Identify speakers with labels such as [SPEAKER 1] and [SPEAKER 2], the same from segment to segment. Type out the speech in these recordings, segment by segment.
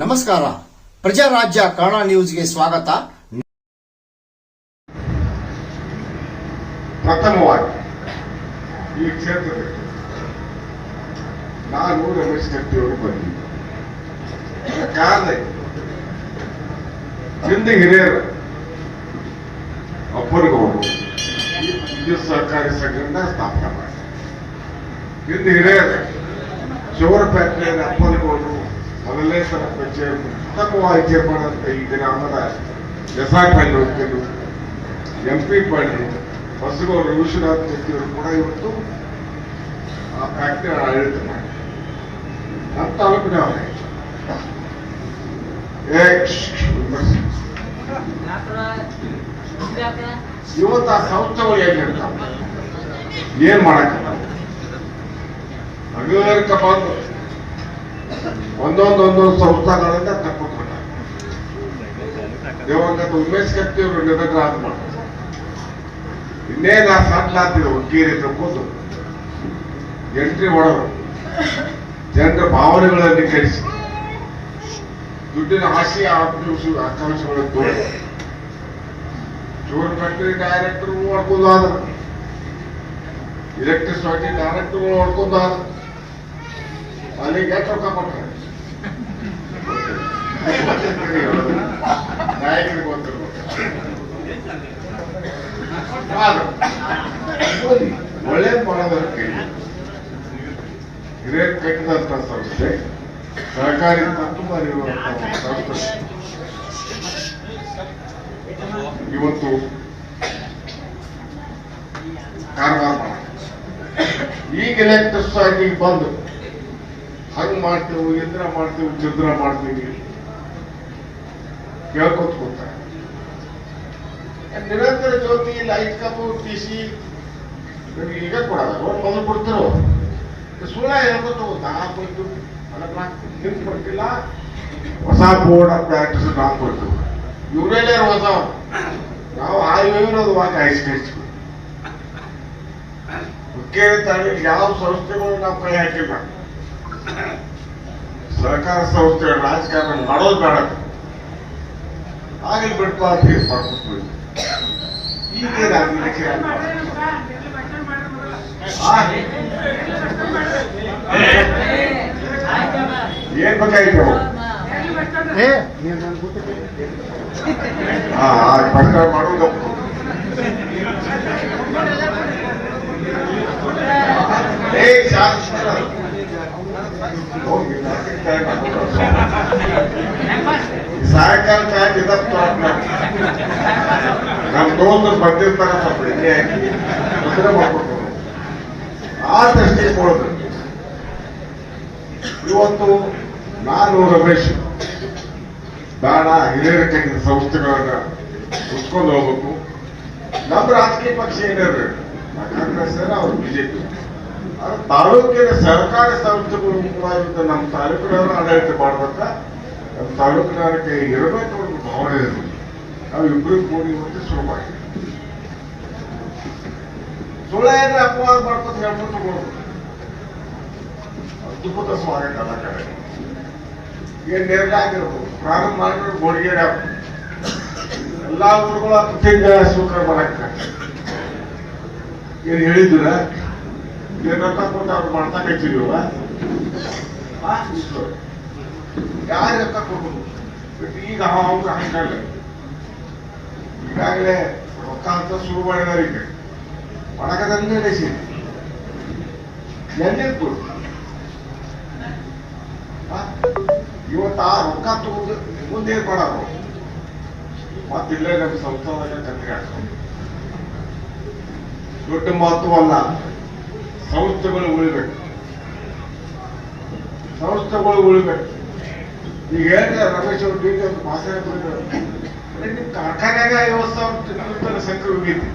[SPEAKER 1] ನಮಸ್ಕಾರ. ಪ್ರಜಾರಾಜ್ಯ ಕನ್ನಡ ನ್ಯೂಸ್ಗೆ ಸ್ವಾಗತ.
[SPEAKER 2] ಪ್ರಥಮವಾಗಿ ಈ ಕ್ಷೇತ್ರದಲ್ಲಿ ನಾನು ರಮೇಶ್ ಕತ್ತಿಯವರು ಬಂದಿದ್ದೆ. ಇದೆ. ಹಿಂದೆ ಹಿರಿಯರು ಅಪ್ಪನಗೌಡರು ವಿದ್ಯುತ್ ಸಹಕಾರಿ ಸಂಘದಿಂದ ಸ್ಥಾಪನೆ ಮಾಡಿ ಹಿಂದೆ ಹಿರಿಯರು ಫ್ಯಾಕ್ಟರಿಯಲ್ಲಿ ಅಪ್ಪನಗೌಡರು ಮೊದಲನೇ ಸಲ ಚೇರ್ಮನ್ ಪ್ರಥಮವಾಗಿ ಚೇರ್ಮನ್ ಅಂತ ಈ ಗ್ರಾಮದ ಎಸ್ ಆರ್ ಪಳ್ಳಿ ವಕೀಲರು ಎಂ ಪಿ ಪಾಂಡ್ರು ಹೊಸಗೌಡರು ವಿಶ್ವನಾಥ್ ಶೆಟ್ಟಿಯವರು ಕೂಡ ಇವತ್ತು ಆ ಫ್ಯಾಕ್ಟರಿ ಆಡಳಿತ ಮಾಡಿ ನಮ್ಮ ವಿಮರ್ಶೆ. ಇವತ್ತು ಆ ಸಂಸ್ಥೆಗಳು ಏನಿರ್ತಾವ ಏನ್ ಮಾಡಕ್ಕ ಹಗಲರ್ಕ ಬಂದು ಒಂದೊಂದು ಒಂದೊಂದು ಸಂಸ್ಥೆಗಳಿಂದ ಉಮೇಶ್ ಕತ್ತಿ ಉಮೇಶ್ ಕತ್ತಿಯವರು ನಿರಗ್ರಾಹ ಮಾಡ್ತಾರೆ ಇನ್ನೇನು ಆ ಸಡ್ಲಾತಿದ್ರು ಹುಡುಗಿರಿ ತಕ್ಕೋದು ಎಂಟ್ರಿ ಮಾಡೋರು. ಜನರ ಭಾವನೆಗಳನ್ನು ಕಲಿಸಿ ದುಡ್ಡಿನ ಆಸೆ ಆಕಾಂಕ್ಷೆ ಆಕಾಂಕ್ಷೆಗಳನ್ನು ತೋರಿ ಶುಗರ್ ಫ್ಯಾಕ್ಟರಿ ಡೈರೆಕ್ಟರ್ ಹೊಡ್ಕೊಂಡು ಆದ ಎಲೆಕ್ಟ್ರಿಸಿಟಿ ಡೈರೆಕ್ಟರ್ ಹೊಡ್ಕೊಂಡು ಆದ ಅಲ್ಲಿಗೆ ಎಷ್ಟು ರೊಕ್ಕ ಕೊಟ್ಟರೆ ನಾಯಕರಿಗೆ ಗೊತ್ತಿರ್ಬೇಕು ಒಳ್ಳೇದು ಒಳ್ಳೆ ಗ್ರೇಟ್ ಹಿರಿಯರ್ ಕಟ್ಟಿದಂತ ಸಂಸ್ಥೆ, ಸರ್ಕಾರಿ ತುಂಬಾ ಸಂಸ್ಥೆ. ಇವತ್ತು ಕಾರವಾರ ಈಗ ಎಲೆಕ್ಟ್ರಿಸ್ ಆಗಿ ಬಂದು ಮಾಡ್ತೇವೆ ಇಂದ್ರ ಮಾಡ್ತೇವೆ. ಚಂದ್ರ ಮಾಡ್ತೀವಿ ಕೇಳ್ಕೊತ ಕೂತಾರೆ ನಿರಂತರ ಜ್ಯೋತಿ ಲೈಟ್ ಕಪ್ಪು ಟಿಸಿ ಈಗ ಕೊಡಲ್ಲ ಮೊದಲು ಕೊಡ್ತಿರೋ. ಸುಳ್ಳ ಹೇಳ್ಕೊತ ನಾ ಕೊಟ್ಟು ಅದಕ್ಕೆ ನಿಮ್ಗೆ ಕೊಟ್ಟಿಲ್ಲ ಹೊಸ ಬೋರ್ಡ್ ಆಫ್ ಡೈರೆಕ್ಟರ್ಸ್ ನಾವು ಕೊಡ್ತೀವಿ ಇವರೇ ಹೊಸ ನಾವು ಆ ಇರೋದು ವಾಕ ಮುಖ್ಯ ತಾಳಿ ಯಾವ ಸಂಸ್ಥೆಗಳು ನಾವು ಕೈ ಹಾಕಿಲ್ಲ ಸರ್ಕಾರ ಸಂಸ್ಥೆ ರಾಜಕಾರಣ ಮಾಡೋದು ಬೇಡ. ಆಗಲಿ ಬಿಟ್ಟು ಅಂತ ಹೇಳಿ ಮಾಡ್ಕೊತೀವಿ ಏನ್ ಬೇಕಾಗಿತ್ತು? ಪ್ರಚಾರ ಮಾಡೋದು. ಏ ಹೋಗಿ ಸಾಯಂಕಾಲ ಚಾಯ್ ಇದತ್ತು ನಮ್ಮ ದೋಸ್ತರು ಬಂದಿರ್ತಾರ ಸ್ವಲ್ಪ ಎಣ್ಣೆ ಹಾಕಿ ಮುದ್ರೆ ಮಾಡ್ಕೊಟ್ಟು ಆ ದೃಷ್ಟಿ ಕೊಡೋದು. ಇವತ್ತು ನಾನು ರಮೇಶ್. ಬಾಣ ಹಿರಿಯರ ಸಂಸ್ಥೆಗಳನ್ನ ಮುಚ್ಕೊಂಡು ಹೋಗ್ಬೇಕು. ನಮ್ಮ ರಾಜಕೀಯ ಪಕ್ಷ ಏನಿರ್ಬೇಕು ಕಾಂಗ್ರೆಸ್ ಅವ್ರು ಬಿಜೆಪಿ. ತಾಲೂಕಿನ ಸರ್ಕಾರಿ ಸಂಸ್ಥೆಗಳು ಇವತ್ತು ನಮ್ಮ ತಾಲೂಕಿನವರು ಆಡಳಿತ ಮಾಡುವಂತ ನಮ್ಮ ತಾಲೂಕಿನವರಿಗೆ ಇರಬೇಕು ಒಂದು ಭಾವನೆ ಇದೆ ನಾವು ಇಬ್ಬರು ಕೂಡಿ ಮತ್ತೆ ಶುರು ಮಾಡಿ ಏನ್ರಿ ಅಪವಾದ ಮಾಡ್ಕೊಂಡು ಹೇಳ್ಬಿಟ್ಟು ಹೋಗ್ಬೇಕು ಅದ್ಭುತ ಸ್ವಾಗತ ಅಲ್ಲ ಕಡೆ ಏನ್ ನೇರಗಾಗಿರ್ಬೋದು ಪ್ರಾರಂಭ ಮಾಡಿದ್ರೆ ಗೋಡಿಗೆರೆ ಎಲ್ಲಾ ಊರುಗಳು ಅತಿಥಿ ಸ್ವೀಕಾರ ಮಾಡಕ್ಕೆ. ಏನ್ ಹೇಳಿದ್ರ ಏನ್ ರೊಕ್ಕ ಕೊಟ್ಟು ಅವ್ರು ಮಾಡ್ತಾ ಕಚ್ಚಿದೀವ ಯಾರು ರೊಕ್ಕ ಕೊಡ್ಬೋದು ಬಟ್ ಈಗ ಅವ್ರು ಹಂಗಲ್ಲ ಈಗಾಗಲೇ ರೊಕ್ಕ ಅಂತ ಶುರು ಮಾಡಿದಾರೆ ಈಗ ಒಳಗದಲ್ಲಿ ನಡೆಸಿ ಎಲ್ಲಿ ಕೊಡು? ಇವತ್ತು ಆ ರೊಕ್ಕ ತಗೊಂಡು ಮುಂದೆ ಕೊಡೋರು ಮತ್ತಿಲ್ಲೇ ನಮ್ಮ ಕತ್ರಿ ಮಹತ್ವ ದೊಡ್ಡ ಮಹತ್ವವಲ್ಲ ಸಂಸ್ಥೆಗಳು ಉಳಿಬೇಕು. ಸಂಸ್ಥೆಗಳು ಉಳಿಬೇಕು. ಈಗ ಹೇಳಿದ್ರೆ ರಮೇಶ್ ಅವರು ಡಿ ಅಂತ ಮಾತಾಡಿ ಮಾಡಿದ್ರು ನಿಮ್ ಕಾರ್ಖಾನೆಗ ಐವತ್ತು ಸಾವಿರ ಸಂಖ್ಯೆ ಹೋಗಿದ್ದೆ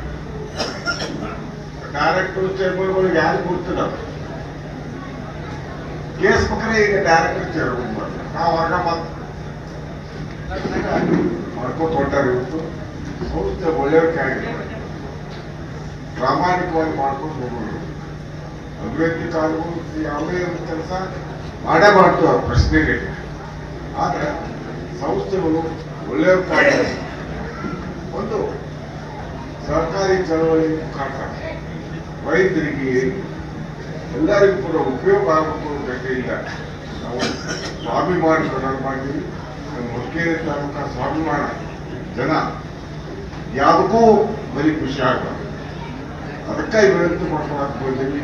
[SPEAKER 2] ಡೈರೆಕ್ಟರ್, ಚೇರ್ಮನ್ಗಳು ಯಾರು ಗೊತ್ತಿಲ್ಲ. ಕೇಸ್ ಪಕ್ಕನೆ ಈಗ ಡೈರೆಕ್ಟರ್, ಚೇರ್ಮನ್ ನಾವು ಹೊರಗ ಮಾತು ಮಾಡ್ಕೊತ ಇವತ್ತು ಸಂಸ್ಥೆ ಒಳ್ಳೆಯವ್ರಿಗೆ ಪ್ರಾಮಾಣಿಕವಾಗಿ ಮಾಡ್ಕೊಂಡು ಹೋಗೋದು. ಅಭಿವೃದ್ಧಿ ಕಾರ್ಯಗಳು ಯಾವುದೇ ಒಂದು ಕೆಲಸ ಮಾಡೇ ಮಾಡ್ತೀವಿ ಆ ಪ್ರಶ್ನೆಗೆ. ಆದ್ರೆ ಸಂಸ್ಥೆಗಳು ಒಳ್ಳೆಯ ಒಂದು ಸರ್ಕಾರಿ ಚಳವಳಿ ಮುಖಾಂತರ ವೈದ್ಯರಿಗೆ ಎಲ್ಲರಿಗೂ ಕೂಡ ಉಪಯೋಗ ಆಗಬೇಕು ಅಂತ ದೃಷ್ಟಿಯಿಂದ ನಾವು ಸ್ವಾಭಿಮಾನ ಪ್ರದಾನ ಮಾಡಿದ್ದೀವಿ ನಮ್ಮ ಹೊಕ್ಕೇರಿ ತಾಲೂಕ ಸ್ವಾಭಿಮಾನ ಜನ ಯಾವುದಕ್ಕೂ ಬರೀ ಖುಷಿ ಆಗಬಾರ್ದು. ಅದಕ್ಕಾಗಿ ವಿನಂತಿ ಮಾಡ್ಕೊಳಕ್ ಬಂದೀವಿ.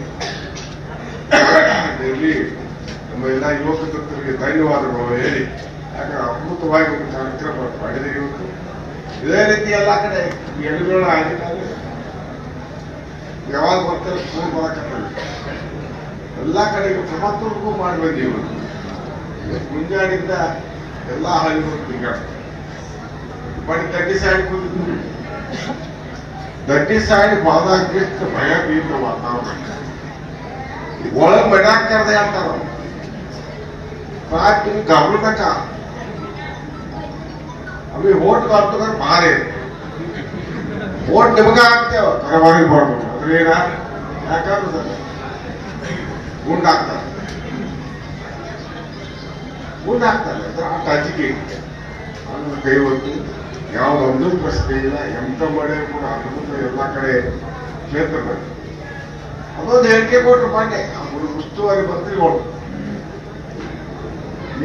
[SPEAKER 2] ಇಲ್ಲಿ ನಮ್ಮ ಎಲ್ಲ ಯುವಕ ತತ್ವರಿಗೆ ಧನ್ಯವಾದಗಳು ಹೇಳಿ. ಯಾಕಂದ್ರೆ ಅದ್ಭುತವಾಗಿ ಒಂದು ಕಾರ್ಯಕ್ರಮ ಮಾಡಿದೆ ಇವತ್ತು. ಇದೇ ರೀತಿ ಎಲ್ಲ ಕಡೆ ಎಣ್ಣೆಗಳ ಆಗಿದ್ದಾರೆ ಯಾವಾಗ ಬರ್ತಾರೆ ಫೋನ್ ಬರಕತ್ತಲ್ಲ ಎಲ್ಲ ಕಡೆಗೂ ಸಮತೋಲನಕ್ಕೂ ಮಾಡಿ ಇವತ್ತು. ಇವತ್ತು ಮುಂಜಾನಿಂದ ಎಲ್ಲ ಹಳ್ಳಿಗಳು ಈಗ. ಬಟ್ ದಡ್ಡಿ ಸೈಡ್ ಕೂತಿದ್ವಿ ದಡ್ಡಿ ಸೈಡ್ ಬಾದಾಗ ಭಯ ಬೀತ ವಾತಾವರಣ. ಒಳಗ್ ಮಡ್ಯಾಕ್ ಅಂತಾರ ಹೇಳ್ತಾರ ಗಮನಕ ಅಲ್ಲಿ ಓಟ್ ಕಾರ್ತುಗಾರ ಭಾರಿ ಓಟ್ ನಿಮಗ ಹಾಕ್ತೇವ ಪರವಾಗಿ ಬರ್ಬೋದು. ಅದ್ರೇನ ಯಾಕಂದ್ರೆ ಗುಂಡಾಗ್ತಾರೆ ಗುಂಡಾಗ್ತಾರೆ ಅದ್ರ ಆಟ ಅಜಿಕೆ ಅದ್ರ ಕೈ ಹೊತ್ತು ಯಾವುದೊಂದು ಪ್ರಶ್ನೆ ಇಲ್ಲ. ಎಂತ ಮಳೆ ಕೂಡ ಅದ್ಭುತ ಎಲ್ಲ ಕಡೆ ಕ್ಷೇತ್ರದಲ್ಲಿ ಅದೊಂದು ಹೇಳಿಕೆ ಕೊಟ್ರು ಪಾಂಡೆ ಅವರು ಉಸ್ತುವಾರಿ ಮಂತ್ರಿಗಳು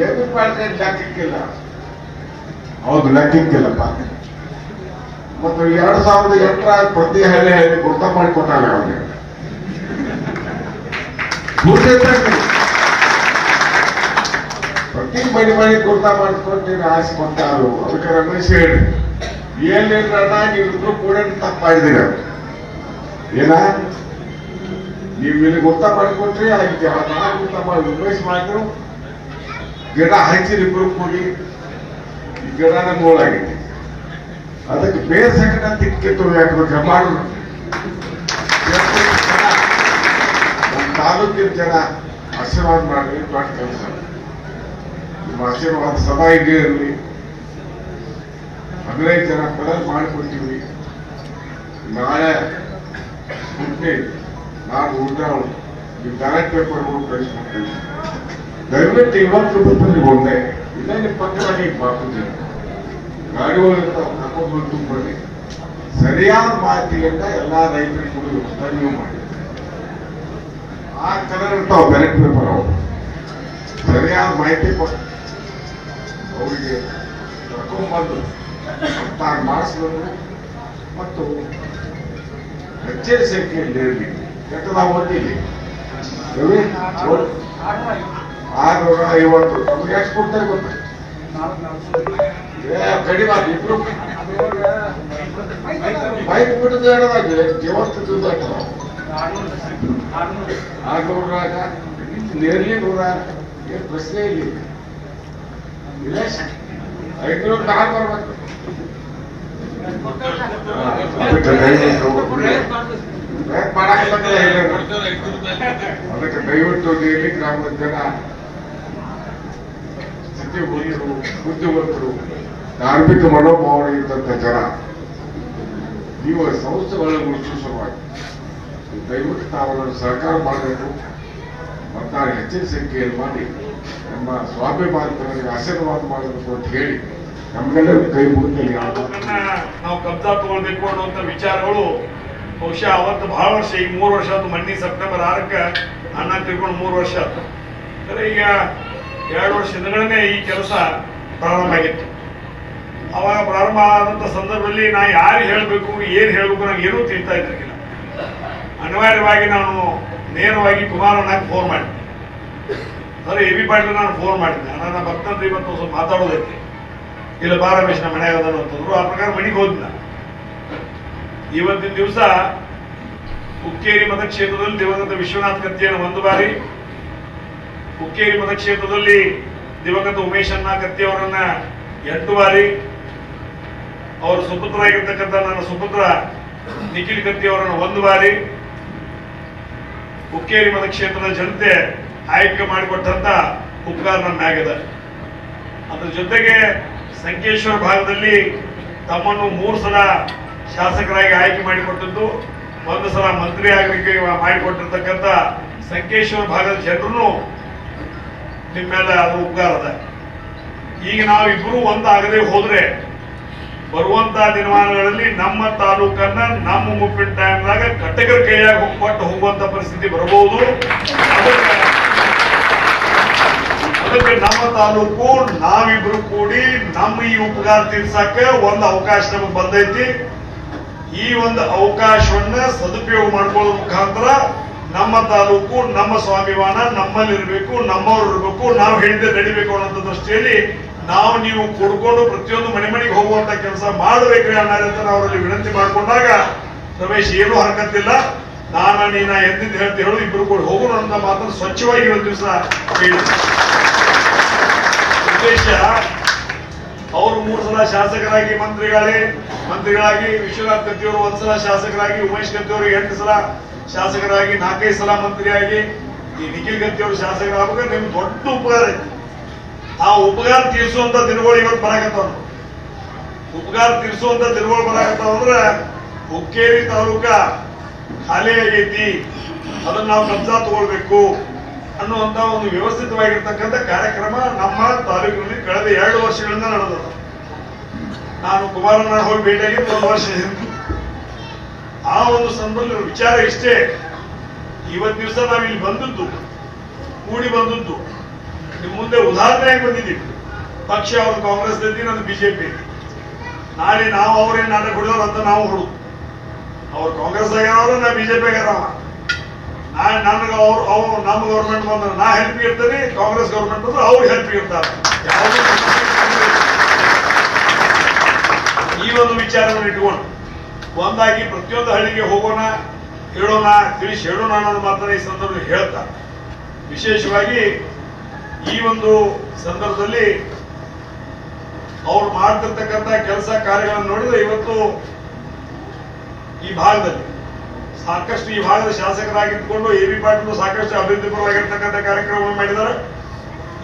[SPEAKER 2] ಏನು ಪಾಂಡೆ ಲೆಕ್ಕಕ್ಕಿಲ್ಲ. ಹೌದು ಲೆಕ್ಕಕ್ಕಿಲ್ಲಪ್ಪ. ಮತ್ತು ಎರಡು ಸಾವಿರದ ಎಂಟರ ಪ್ರತಿ ಹಳ್ಳಿ ಹಳ್ಳಿ ಗುರ್ತ ಮಾಡಿಕೊಟ್ಟಾಗ ಅವನಿಗೆ ಪ್ರತಿ ಮನೆ ಮನೆ ಗುರ್ತ ಮಾಡಿಕೊಂಡು ಆಸೆ ಕೊಟ್ಟಾರು ಅದಕ್ಕೆ ರಮೇಶ್ ಹೇಳಿ ಏನೇನ್ರಣ್ಣ ನೀವಿಬ್ರು ಕೂಡ ತಪ್ಪು ಮಾಡಿದಿರ ಏನ? ನೀವು ಇಲ್ಲಿ ಗೊತ್ತಾ ಮಾಡಿಕೊಟ್ರಿ ಮಾಡಿ ಉಮೇಶ್ ಮಾಡಿದ್ರು ಗಿಡ ಹಂಚಿರಿ ಇಬ್ಬರು ಕೂಡಿ ಈ ಗಿಡನ ಅದಕ್ಕೆ ಬೇರೆ ಸೆಕೆಂಡ್ ಅಂತ ಯಾಕೆ ಯಾಕಂದ್ರೆ ಮಾಡಿ ನಮ್ಮ ತಾಲೂಕಿನ ಜನ ಆಶೀರ್ವಾದ ಮಾಡಿ ದೊಡ್ಡ ಕೆಲಸ ನಿಮ್ಮ ಆಶೀರ್ವಾದ ಸದಾ ಇದೇ ಇರಲಿ. ಹದಿನೈದು ಜನ ಪದಲ್ ಮಾಡಿಕೊಡ್ತೀವಿ ನಾಳೆ ಹುಟ್ಟಿ ನಾನು ಊಟ ನೀವು ಬ್ಯಾಲೆಟ್ ಪೇಪರ್ ಕಳಿಸ್ಕೊಡ್ತೀವಿ ದಯವಿಟ್ಟು ಇವತ್ತು ಬಂದು ಒಂದೇ. ಇಲ್ಲೇ ನಿಮ್ಮ ಪಕ್ಕದಲ್ಲಿ ಬಾಪುಜಿ ಗಾಡಿಗಳು ಬಂದು ತುಂಬಿಡಿ ಸರಿಯಾದ ಮಾಹಿತಿಯಿಂದ ಎಲ್ಲಾ ಕೂಡ ಸ್ಥಳೀಯ ಮಾಡಿ. ಆ ಕಲರ್ ಇರ್ತಾವ ಬ್ಯಾಲೆಟ್ ಪೇಪರ್ ಅವು. ಸರಿಯಾದ ಮಾಹಿತಿ ಅವರಿಗೆ ಕರ್ಕೊಂಡ್ಬಂದು ತಾನು ಮಾಡಿಸ್ಬೇಕು ಮತ್ತು ಹೆಚ್ಚಿನ ಸಂಖ್ಯೆಯಲ್ಲಿ ಇರಲಿ ರವಿ, ಓದ್- ಆರ್ನೂರ ಐವತ್ತು ನಮ್ಗೆ ಎಷ್ಟು ಕೊಡ್ತಾರೆ ಗೊತ್ತ? ಕಡಿಮೆ ಆಗಿ ಇಬ್ರು. ಬೈಕ್ ಆರ್ನೂರಾಗ ನೇರ್ಲಿ ನೂರ ಏನು ಪ್ರಶ್ನೆ ಇಲ್ಲ ಇಲ್ಲ ಐದ್ನೂರು ನಾಲ್ಕು ಬರ್ಬೇಕು. ಅದಕ್ಕೆ ದಯವಿಟ್ಟು ಹೇಳಿ ಗ್ರಾಮದ ಜನ. ಸ್ಥಿತಿವಂತರು ಬುದ್ಧಿವಂತರು, ಧಾರ್ಮಿಕ ಮನೋಭಾವನೆ ಇದ್ದಂತ ಜನ. ನೀವು ಸಂಸ್ಥೆಗಳನ್ನು ಉಳಿಸುವ ಸಲುವಾಗಿ ದಯವಿಟ್ಟು ತಾವುಗಳನ್ನು ಸಹಕಾರ ಮಾಡಬೇಕು. ಮತ್ತು ಹೆಚ್ಚಿನ ಸಂಖ್ಯೆಯಲ್ಲಿ ಮಾಡಿ, ನಮ್ಮ ಸ್ವಾಭಿಮಾನಿಗಳಿಗೆ ಆಶೀರ್ವಾದ ಮಾಡಬೇಕು ಅಂತ ಹೇಳಿ ನಮ್ಮೆಲ್ಲರೂ ಕೈ ಮುಗಿದಲ್ಲಿ
[SPEAKER 3] ನಾವು ಕಬ್ಜಾ ತಗೊಳ್ಬೇಕು ಅನ್ನುವಂತ ವಿಚಾರಗಳು ಬಹುಶಃ ಅವತ್ತು ಬಹಳ ವರ್ಷ ಈಗ ಮೂರು ವರ್ಷ ಆಯ್ತು, ಮೊನ್ನೆ ಸೆಪ್ಟೆಂಬರ್ ಆರಕ್ಕೆ ಅಣ್ಣ ತಿಳ್ಕೊಂಡು ಮೂರು ವರ್ಷ ಆಯ್ತು. ಅಂದ್ರೆ ಈಗ ಎರಡು ವರ್ಷ ಈ ಕೆಲಸ ಪ್ರಾರಂಭ ಆಗಿತ್ತು. ಅವಾಗ ಪ್ರಾರಂಭ ಆದಂಥ ಸಂದರ್ಭದಲ್ಲಿ ನಾ ಯಾರು ಹೇಳಬೇಕು, ಏನು ಹೇಳಬೇಕು ನಂಗೆ ಏನೂ ತಿಳ್ತಾ ಇದ್ದಿರಲಿಲ್ಲ. ಅನಿವಾರ್ಯವಾಗಿ ನಾನು ನೇರವಾಗಿ ಕುಮಾರಣ್ಣಗೆ ಫೋನ್ ಮಾಡಿದ್ದೆ. ಸರ್, ಎ ಬಿ ಪಾಟೀಲ್ ನಾನು ಫೋನ್ ಮಾಡಿದ್ದೆ. ನನ್ನ ಭಕ್ತಂದ್ರೆ ಇವತ್ತು ಸ್ವಲ್ಪ ಮಾತಾಡೋದೈತಿ. ಇಲ್ಲ, ಬಾ ರಮೇಶ್, ನಮ್ಮ ಮನೆಯಾಗ ಅದಾನ ಅಂತಂದ್ರು ಆ ಪ್ರಕಾರ ಮನೆಗೆ ಹೋದ್ನ ಇವತ್ತಿನ ದಿವಸ ಹುಕ್ಕೇರಿ ಮತಕ್ಷೇತ್ರದಲ್ಲಿ ದಿವಂಗತ ವಿಶ್ವನಾಥ್ ಕತ್ತಿಯನ್ನು ಒಂದು ಬಾರಿ ಹುಕ್ಕೇರಿ ಮತಕ್ಷೇತ್ರದಲ್ಲಿ ದಿವಂಗತ ಉಮೇಶ್ ಅಣ್ಣ ಕತ್ತಿ ಎಂಟು ಬಾರಿ ಅವರ ಸುಪುತ್ರರಾಗಿರ್ತಕ್ಕಂಥ ನನ್ನ ಸುಪುತ್ರ ನಿಖಿಲ್ ಕತ್ತಿ ಅವರನ್ನು ಒಂದು ಬಾರಿ ಹುಕ್ಕೇರಿ ಮತಕ್ಷೇತ್ರದ ಜನತೆ ಆಯ್ಕೆ ಮಾಡಿಕೊಟ್ಟಂತ ಉಪಕಾರ ನನ್ನ ಮ್ಯಾಗದ ಅದ್ರ ಜೊತೆಗೆ ಸಂಕೇಶ್ವರ ಭಾಗದಲ್ಲಿ ತಮ್ಮನ್ನು ಮೂರು ಸಲ ಶಾಸಕರಾಗಿ ಆಯ್ಕೆ ಮಾಡಿಕೊಟ್ಟದ್ದು, ಒಂದು ಸಲ ಮಂತ್ರಿ ಆಗಲಿಕ್ಕೆ ಮಾಡಿಕೊಟ್ಟಿರ್ತಕ್ಕಂಥ ಸಂಕೇಶ್ವರ ಭಾಗದ ಜನರು ನಿಮ್ಮೆಲ್ಲ ಅದು ಉಪಕಾರ ಅದ. ಈಗ ನಾವಿಬ್ರು ಒಂದಾಗದೆ ಹೋದ್ರೆ, ಬರುವಂತ ದಿನಮಾನಗಳಲ್ಲಿ ನಮ್ಮ ತಾಲೂಕನ್ನ ನಮ್ಮ ಮುಪ್ಪಿನ ಟೈಮ್ನಾಗ ಕಟ್ಟಗರ ಕೈಯಾಗ ಕೊಟ್ಟು ಹೋಗುವಂತ ಪರಿಸ್ಥಿತಿ ಬರಬಹುದು. ಅದಕ್ಕೆ ನಮ್ಮ ತಾಲೂಕು, ನಾವಿಬ್ರು ಕೂಡಿ ನಮ್ಮ ಈ ಉಪಕಾರ ತೀರ್ಸಕ್ಕೆ ಒಂದು ಅವಕಾಶ ನಮಗೆ ಬಂದೈತಿ. ಈ ಒಂದು ಅವಕಾಶವನ್ನ ಸದುಪಯೋಗ ಮಾಡ್ಕೊಳ್ಳೋ ಮುಖಾಂತರ ನಮ್ಮ ತಾಲೂಕು, ನಮ್ಮ ಸ್ವಾಭಿಮಾನ ನಮ್ಮಲ್ಲಿರಬೇಕು, ನಮ್ಮವ್ರು ಇರಬೇಕು, ನಾವು ಹೇಳಿದ್ರೆ ನಡಿಬೇಕು ಅನ್ನೋ ದೃಷ್ಟಿಯಲ್ಲಿ ನಾವು ನೀವು ಕೊಡ್ಕೊಂಡು ಪ್ರತಿಯೊಂದು ಮನೆ ಮನೆಗೆ ಹೋಗುವಂತ ಕೆಲಸ ಮಾಡಬೇಕ್ರಿ ಅನ್ನೋದಂತ ಅವರಲ್ಲಿ ವಿನಂತಿ ಮಾಡಿಕೊಂಡಾಗ ರಮೇಶ್, ಏನೂ ಹರಕತ್ತಿಲ್ಲ. ನಾನ, ನೀನ ಎಂದಿದ್ದು ಹೇಳ್ತಿ ಹೇಳು, ಇಬ್ರು ಕೂಡ ಹೋಗೋಣ ಅಂತ ಮಾತ್ರ ಸ್ವಚ್ಛವಾಗಿ ಒಂದು ದಿವಸ ಉದ್ದೇಶ ಅವರು ಮೂರು ಸಲ ಶಾಸಕರಾಗಿ ಮಂತ್ರಿಗಳಾಗಿ ಮಂತ್ರಿಗಳಾಗಿ ವಿಶ್ವನಾಥ್ ಕತ್ತಿಯವರು ಒಂದ್ಸಲ ಶಾಸಕರಾಗಿ, ಉಮೇಶ್ ಕತ್ತಿಯವರು ಎಂಟು ಸಲ ಶಾಸಕರಾಗಿ, ನಾಲ್ಕೈದು ಸಲ ಮಂತ್ರಿಯಾಗಿ. ಈ ನಿಖಿಲ್ ಕತ್ತಿಯವರು ಶಾಸಕರಾಗುವಾಗ ನಿಮ್ಗೆ ದೊಡ್ಡ ಉಪಕಾರ ಐತಿ ಆ ಉಪಕಾರ ತೀರಿಸುವಂತ ದಿನಗಳು ಇವತ್ತು ಬರಾಕತ್ತಾವ ಉಪಕಾರ ತೀರಿಸುವಂತ ದಿನಗಳು ಬರಾಕತ್ತಾವ ಅಂದ್ರೆ ಹುಕ್ಕೇರಿ ತಾಲೂಕ ಖಾಲಿ ಆಗೈತಿ ಅದನ್ನ ನಾವು ಕಬ್ಜಾ ತಗೊಳ್ಬೇಕು. ಅನ್ನುವಂತ ಒಂದು ವ್ಯವಸ್ಥಿತವಾಗಿರ್ತಕ್ಕಂಥ ಕಾರ್ಯಕ್ರಮ ನಮ್ಮ ತಾಲೂಕಿನಲ್ಲಿ ಕಳೆದ ಎರಡು ವರ್ಷಗಳಿಂದ ನಡೆದ ನಾನು ಕುಮಾರನ ಹೋಗಿ ಭೇಟಿಯಾಗಿ ಒಂದು ವರ್ಷ ಹಿಂದೆ. ಆ ಒಂದು ಸಂದರ್ಭದಲ್ಲಿ ವಿಚಾರ ಇಷ್ಟೇ. ಇವತ್ತು ದಿವಸ ಇಲ್ಲಿ ಬಂದದ್ದು, ಕೂಡಿ ಬಂದದ್ದು. ನಿಮ್ಮ ಮುಂದೆ ಉದಾಹರಣೆಯಾಗಿ ಬಂದಿದ್ದೀವಿ. ಪಕ್ಷ ಅವರು ಕಾಂಗ್ರೆಸ್ ಐತಿ ನಾನು ಬಿಜೆಪಿ ನಾಳೆ ನಾವು ಅವ್ರೇನ್ ನಾಟಕ ಹೊಡೆದವ್ರು ಅಂತ ನಾವು ಹೊಡು ಅವ್ರು ಕಾಂಗ್ರೆಸ್ ಆಗ್ಯಾರವ್ರು ನಾ ಬಿಜೆಪಿ ಆಗ್ಯಾರವ ನಾಳೆ ನನಗೆ ಅವ್ರು ಅವ್ರು, ನಮ್ಮ ಗೌರ್ಮೆಂಟ್ ಬಂದ್ರೆ ನಾ ಹೆಲ್ಪ್ ಇರ್ತೀನಿ, ಕಾಂಗ್ರೆಸ್ ಗೌರ್ಮೆಂಟ್ ಬಂದ್ರೆ ಅವ್ರು ಹೆಲ್ಪ್ ಇರ್ತಾರೆ. ಈ ಒಂದು ವಿಚಾರವನ್ನು ಇಟ್ಕೊಂಡು ಒಂದಾಗಿ ಪ್ರತಿಯೊಂದು ಹಳ್ಳಿಗೆ ಹೋಗೋಣ, ಹೇಳೋಣ, ತಿಳಿಸಿ ಹೇಳೋಣ ಅನ್ನೋದು ಮಾತ್ರ ಈ ಸಂದರ್ಭದಲ್ಲಿ ಹೇಳ್ತಾ. ವಿಶೇಷವಾಗಿ ಈ ಒಂದು ಸಂದರ್ಭದಲ್ಲಿ ಅವ್ರು ಮಾಡ್ತಿರ್ತಕ್ಕಂಥ ಕೆಲಸ ಕಾರ್ಯಗಳನ್ನು ನೋಡಿದ್ರೆ ಇವತ್ತು ಈ ಭಾಗದಲ್ಲಿ ಸಾಕಷ್ಟು ಈ ಭಾಗದ ಶಾಸಕರಾಗಿದ್ದುಕೊಂಡು ಎ ಬಿ ಪಾಟೀಲ್ ಸಾಕಷ್ಟು ಅಭಿವೃದ್ಧಿ ಪರವಾಗಿರ್ತಕ್ಕಂಥ ಕಾರ್ಯಕ್ರಮವನ್ನು ಮಾಡಿದ್ದಾರೆ.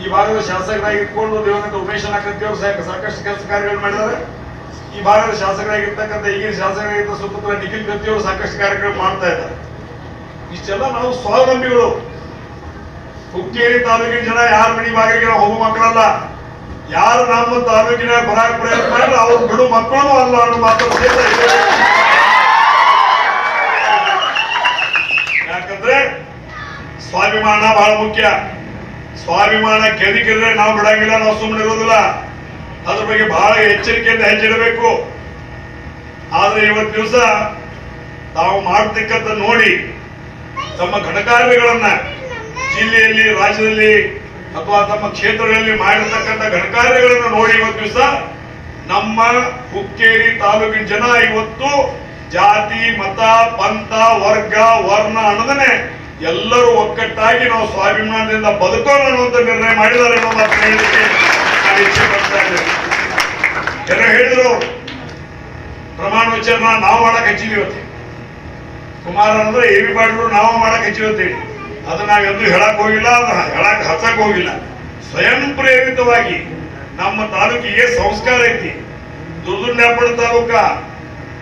[SPEAKER 3] ಈ ಭಾಗದ ಶಾಸಕರಾಗಿದ್ದುಕೊಂಡು ದಿವಂಗತ ಉಮೇಶ್ ನಾಕಂತಿ ಅವರು ಸಾಕಷ್ಟು ಕೆಲಸ ಕಾರ್ಯಗಳನ್ನು ಮಾಡಿದ್ದಾರೆ. ಈ ಭಾಗದ ಶಾಸಕರಾಗಿರ್ತಕ್ಕಂಥ ಈಗಿನ ಶಾಸಕರಾಗಿದ್ದ ಸುಪುತ್ರ ನಿಖಿಲ್ ಕತ್ತಿ ಸಾಕಷ್ಟು ಕಾರ್ಯಕ್ರಮ ಮಾಡ್ತಾ ಇದ್ದಾರೆ. ಇಷ್ಟೆಲ್ಲ ನಾವು ಸ್ವಾವಲಂಬಿಗಳು. ಹುಕ್ಕೇರಿ ತಾಲೂಕಿನ ಜನ ಯಾರ ಮನಿ ಬಾಗಿಲಿಗೆ ಹೋಗು ಮಕ್ಕಳಲ್ಲ. ಯಾರು ನಮ್ಮ ತಾಲೂಕಿನ ಬರಾಕ್ ಪ್ರಯತ್ನ ಮಾಡಿದ್ರೆ ಅವ್ರು ಬಿಡು ಮಕ್ಕಳು ಅಲ್ಲ ಅನ್ನೋ ಮಾತು ಯಾಕಂದ್ರೆ ಸ್ವಾಭಿಮಾನ ಬಹಳ ಮುಖ್ಯ. ಸ್ವಾಭಿಮಾನ ಕೆದಕಿದ್ರೆ ನಾವು ಬಿಡಂಗಿಲ್ಲ, ನಾವು ಸುಮ್ಮನೆ ಇರೋದಿಲ್ಲ. ಅದ್ರ ಬಗ್ಗೆ ಬಹಳ ಎಚ್ಚರಿಕೆಯಿಂದ ಹೆಜ್ಜಿಡಬೇಕು ಆದ್ರೆ ಇವತ್ತು ದಿವಸ ತಾವು ಮಾಡ್ತಕ್ಕಂಥ ನೋಡಿ ತಮ್ಮ ಘಟಕಾರ್ಯಗಳನ್ನ ಜಿಲ್ಲೆಯಲ್ಲಿ, ರಾಜ್ಯದಲ್ಲಿ ಅಥವಾ ತಮ್ಮ ಕ್ಷೇತ್ರಗಳಲ್ಲಿ ಮಾಡಿರ್ತಕ್ಕಂಥ ಘಟಕಾರ್ಯಗಳನ್ನು ನೋಡಿ ಇವತ್ತು ದಿವಸ ನಮ್ಮ ಹುಕ್ಕೇರಿ ತಾಲೂಕಿನ ಜನ ಇವತ್ತು ಜಾತಿ, ಮತ, ಪಂಥ, ವರ್ಗ, ವರ್ಣ ಅನ್ನೋದನ್ನೇ ಎಲ್ಲರೂ ಒಕ್ಕಟ್ಟಾಗಿ ನಾವು ಸ್ವಾಭಿಮಾನದಿಂದ ಬದುಕೋಣ ಅನ್ನುವಂತ ನಿರ್ಣಯ ಮಾಡಿದ್ದಾರೆ ಅನ್ನೋ ಹೇಳಲಿಕ್ಕೆ ನಾನು ಇಚ್ಛೆ ಪಡ್ತಾ ಇದ್ದೇನೆ ಹೇಳಿದ್ರು, ಪ್ರಮಾಣ ವಿಚಾರ ನಾವು ಮಾಡಕ್ ಹಚ್ಚಿವಿ ಇವತ್ತೆ. ಕುಮಾರ ಅಂದ್ರೆ ಎ ವಿ ನಾವು ಮಾಡಕ್ ಹಚ್ಚಿವತ್ತೇಳಿ ಅದು ನಾವೆಂದು ಹೇಳಕ್ ಹೋಗಿಲ್ಲ ಅದನ್ನ ಹೇಳಕ್ ಹಚ್ಚಕ್ ಹೋಗಿಲ್ಲ. ಸ್ವಯಂ ಪ್ರೇರಿತವಾಗಿ ನಮ್ಮ ತಾಲೂಕಿಗೆ ಸಂಸ್ಕಾರ ಐತಿ. ದುರ್ದುಂಡ್ಯಾಪನ ತಾಲೂಕ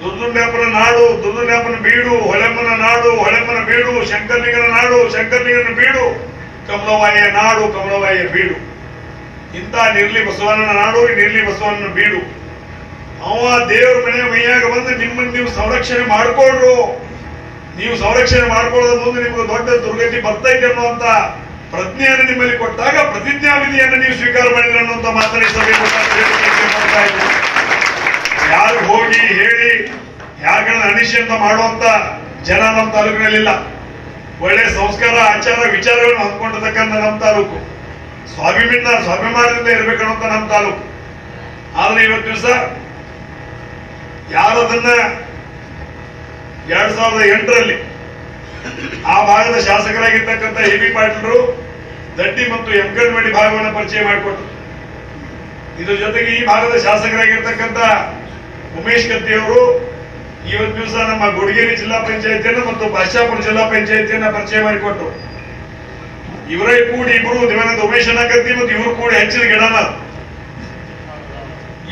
[SPEAKER 3] ದುರ್ದುಂಡ್ಯಾಪನ ನಾಡು ದುರ್ದುಂಡ್ಯಾಪನ ಬೀಡು ಹೊಳೆಮ್ಮನ ನಾಡು ಹೊಳೆಮ್ಮನ ಬೀಡು ಶಂಕರ್ಲಿಂಗನ ನಾಡು ಶಂಕರ್ಲಿಂಗನ ಬೀಡು, ಕಮಲವಾಯಿಯ ನಾಡು, ಕಮಲವಾಯಿಯ ಬೀಡು. ಇಂಥ ನಿರ್ಲಿ ಬಸವಣ್ಣನ ನಾಡು ನಿರ್ಲಿ ಬಸವಣ್ಣನ ಬೀಡು. ಅವ ದೇವ್ರ ಮನೆಯ ಮೈಯಾಗ ಬಂದು ನಿಮ್ಮನ್ನು ನೀವು ಸಂರಕ್ಷಣೆ ಮಾಡ್ಕೊಳ್ರು ನೀವು ಸಂರಕ್ಷಣೆ ಮಾಡ್ಕೊಳ್ಳೋದ್ರ ಮುಂದೆ ನಿಮ್ಗೆ ದೊಡ್ಡ ದುರ್ಗತಿ ಬರ್ತೈತೆ ಅನ್ನುವಂತ ಪ್ರಜ್ಞೆಯನ್ನು ನಿಮ್ಮಲ್ಲಿ ಕೊಟ್ಟಾಗ ಪ್ರತಿಜ್ಞಾ ವಿಧಿಯನ್ನು ನೀವು ಸ್ವೀಕಾರ ಮಾಡಿದ್ರೆ ಅನ್ನುವಂತ ಮಾತನ್ನ ಯಾರು ಹೋಗಿ ಹೇಳಿ ಯಾರುಗಳನ್ನ ಅನಿಶ್ಚಿತ ಮಾಡುವಂತ ಜನ ನಮ್ಮ ತಾಲೂಕಿನಲ್ಲಿಲ್ಲ. ಒಳ್ಳೆ ಸಂಸ್ಕಾರ, ಆಚಾರ, ವಿಚಾರಗಳನ್ನು ಹೊಂದ್ಕೊಂಡಿರ್ತಕ್ಕಂಥ ನಮ್ಮ ತಾಲೂಕು. ಸ್ವಾಭಿಮಾನ, ಸ್ವಾಭಿಮಾನದಿಂದ ಇರಬೇಕನ್ನುವಂತ ನಮ್ಮ ತಾಲೂಕು. ಆದ್ರೆ ಇವತ್ತು ದಿವಸ ಯಾರದನ್ನ ಎರಡ್ ಸಾವಿರದ ಎಂಟರಲ್ಲಿ ಆ ಭಾಗದ ಶಾಸಕರಾಗಿರ್ತಕ್ಕಂಥ ಎ ಬಿ ಪಾಟೀಲರು ದಡ್ಡಿ ಮತ್ತು ಎಂಕನಮಡಿ ಭಾಗವನ್ನು ಪರಿಚಯ ಮಾಡಿಕೊಟ್ರು. ಇದ್ರ ಜೊತೆಗೆ ಈ ಭಾಗದ ಶಾಸಕರಾಗಿರ್ತಕ್ಕಂಥ ಉಮೇಶ್ ಕತ್ತಿಯವರು ಇವತ್ತು ದಿವಸ ನಮ್ಮ ಗುಡಿಗೇರಿ ಜಿಲ್ಲಾ ಪಂಚಾಯತಿಯನ್ನು ಮತ್ತು ಬಾಷಾಪುರ ಜಿಲ್ಲಾ ಪಂಚಾಯತಿಯನ್ನ ಪರಿಚಯ ಮಾಡಿಕೊಟ್ರು. ಇವರೇ ಕೂಡಿ ಇಬ್ರು ದಿವಂಗತ ಉಮೇಶ್ ಕತ್ತಿ ಮತ್ತು ಇವರು ಕೂಡಿ ಹೆಚ್ಚಿನ ಗಿಡನ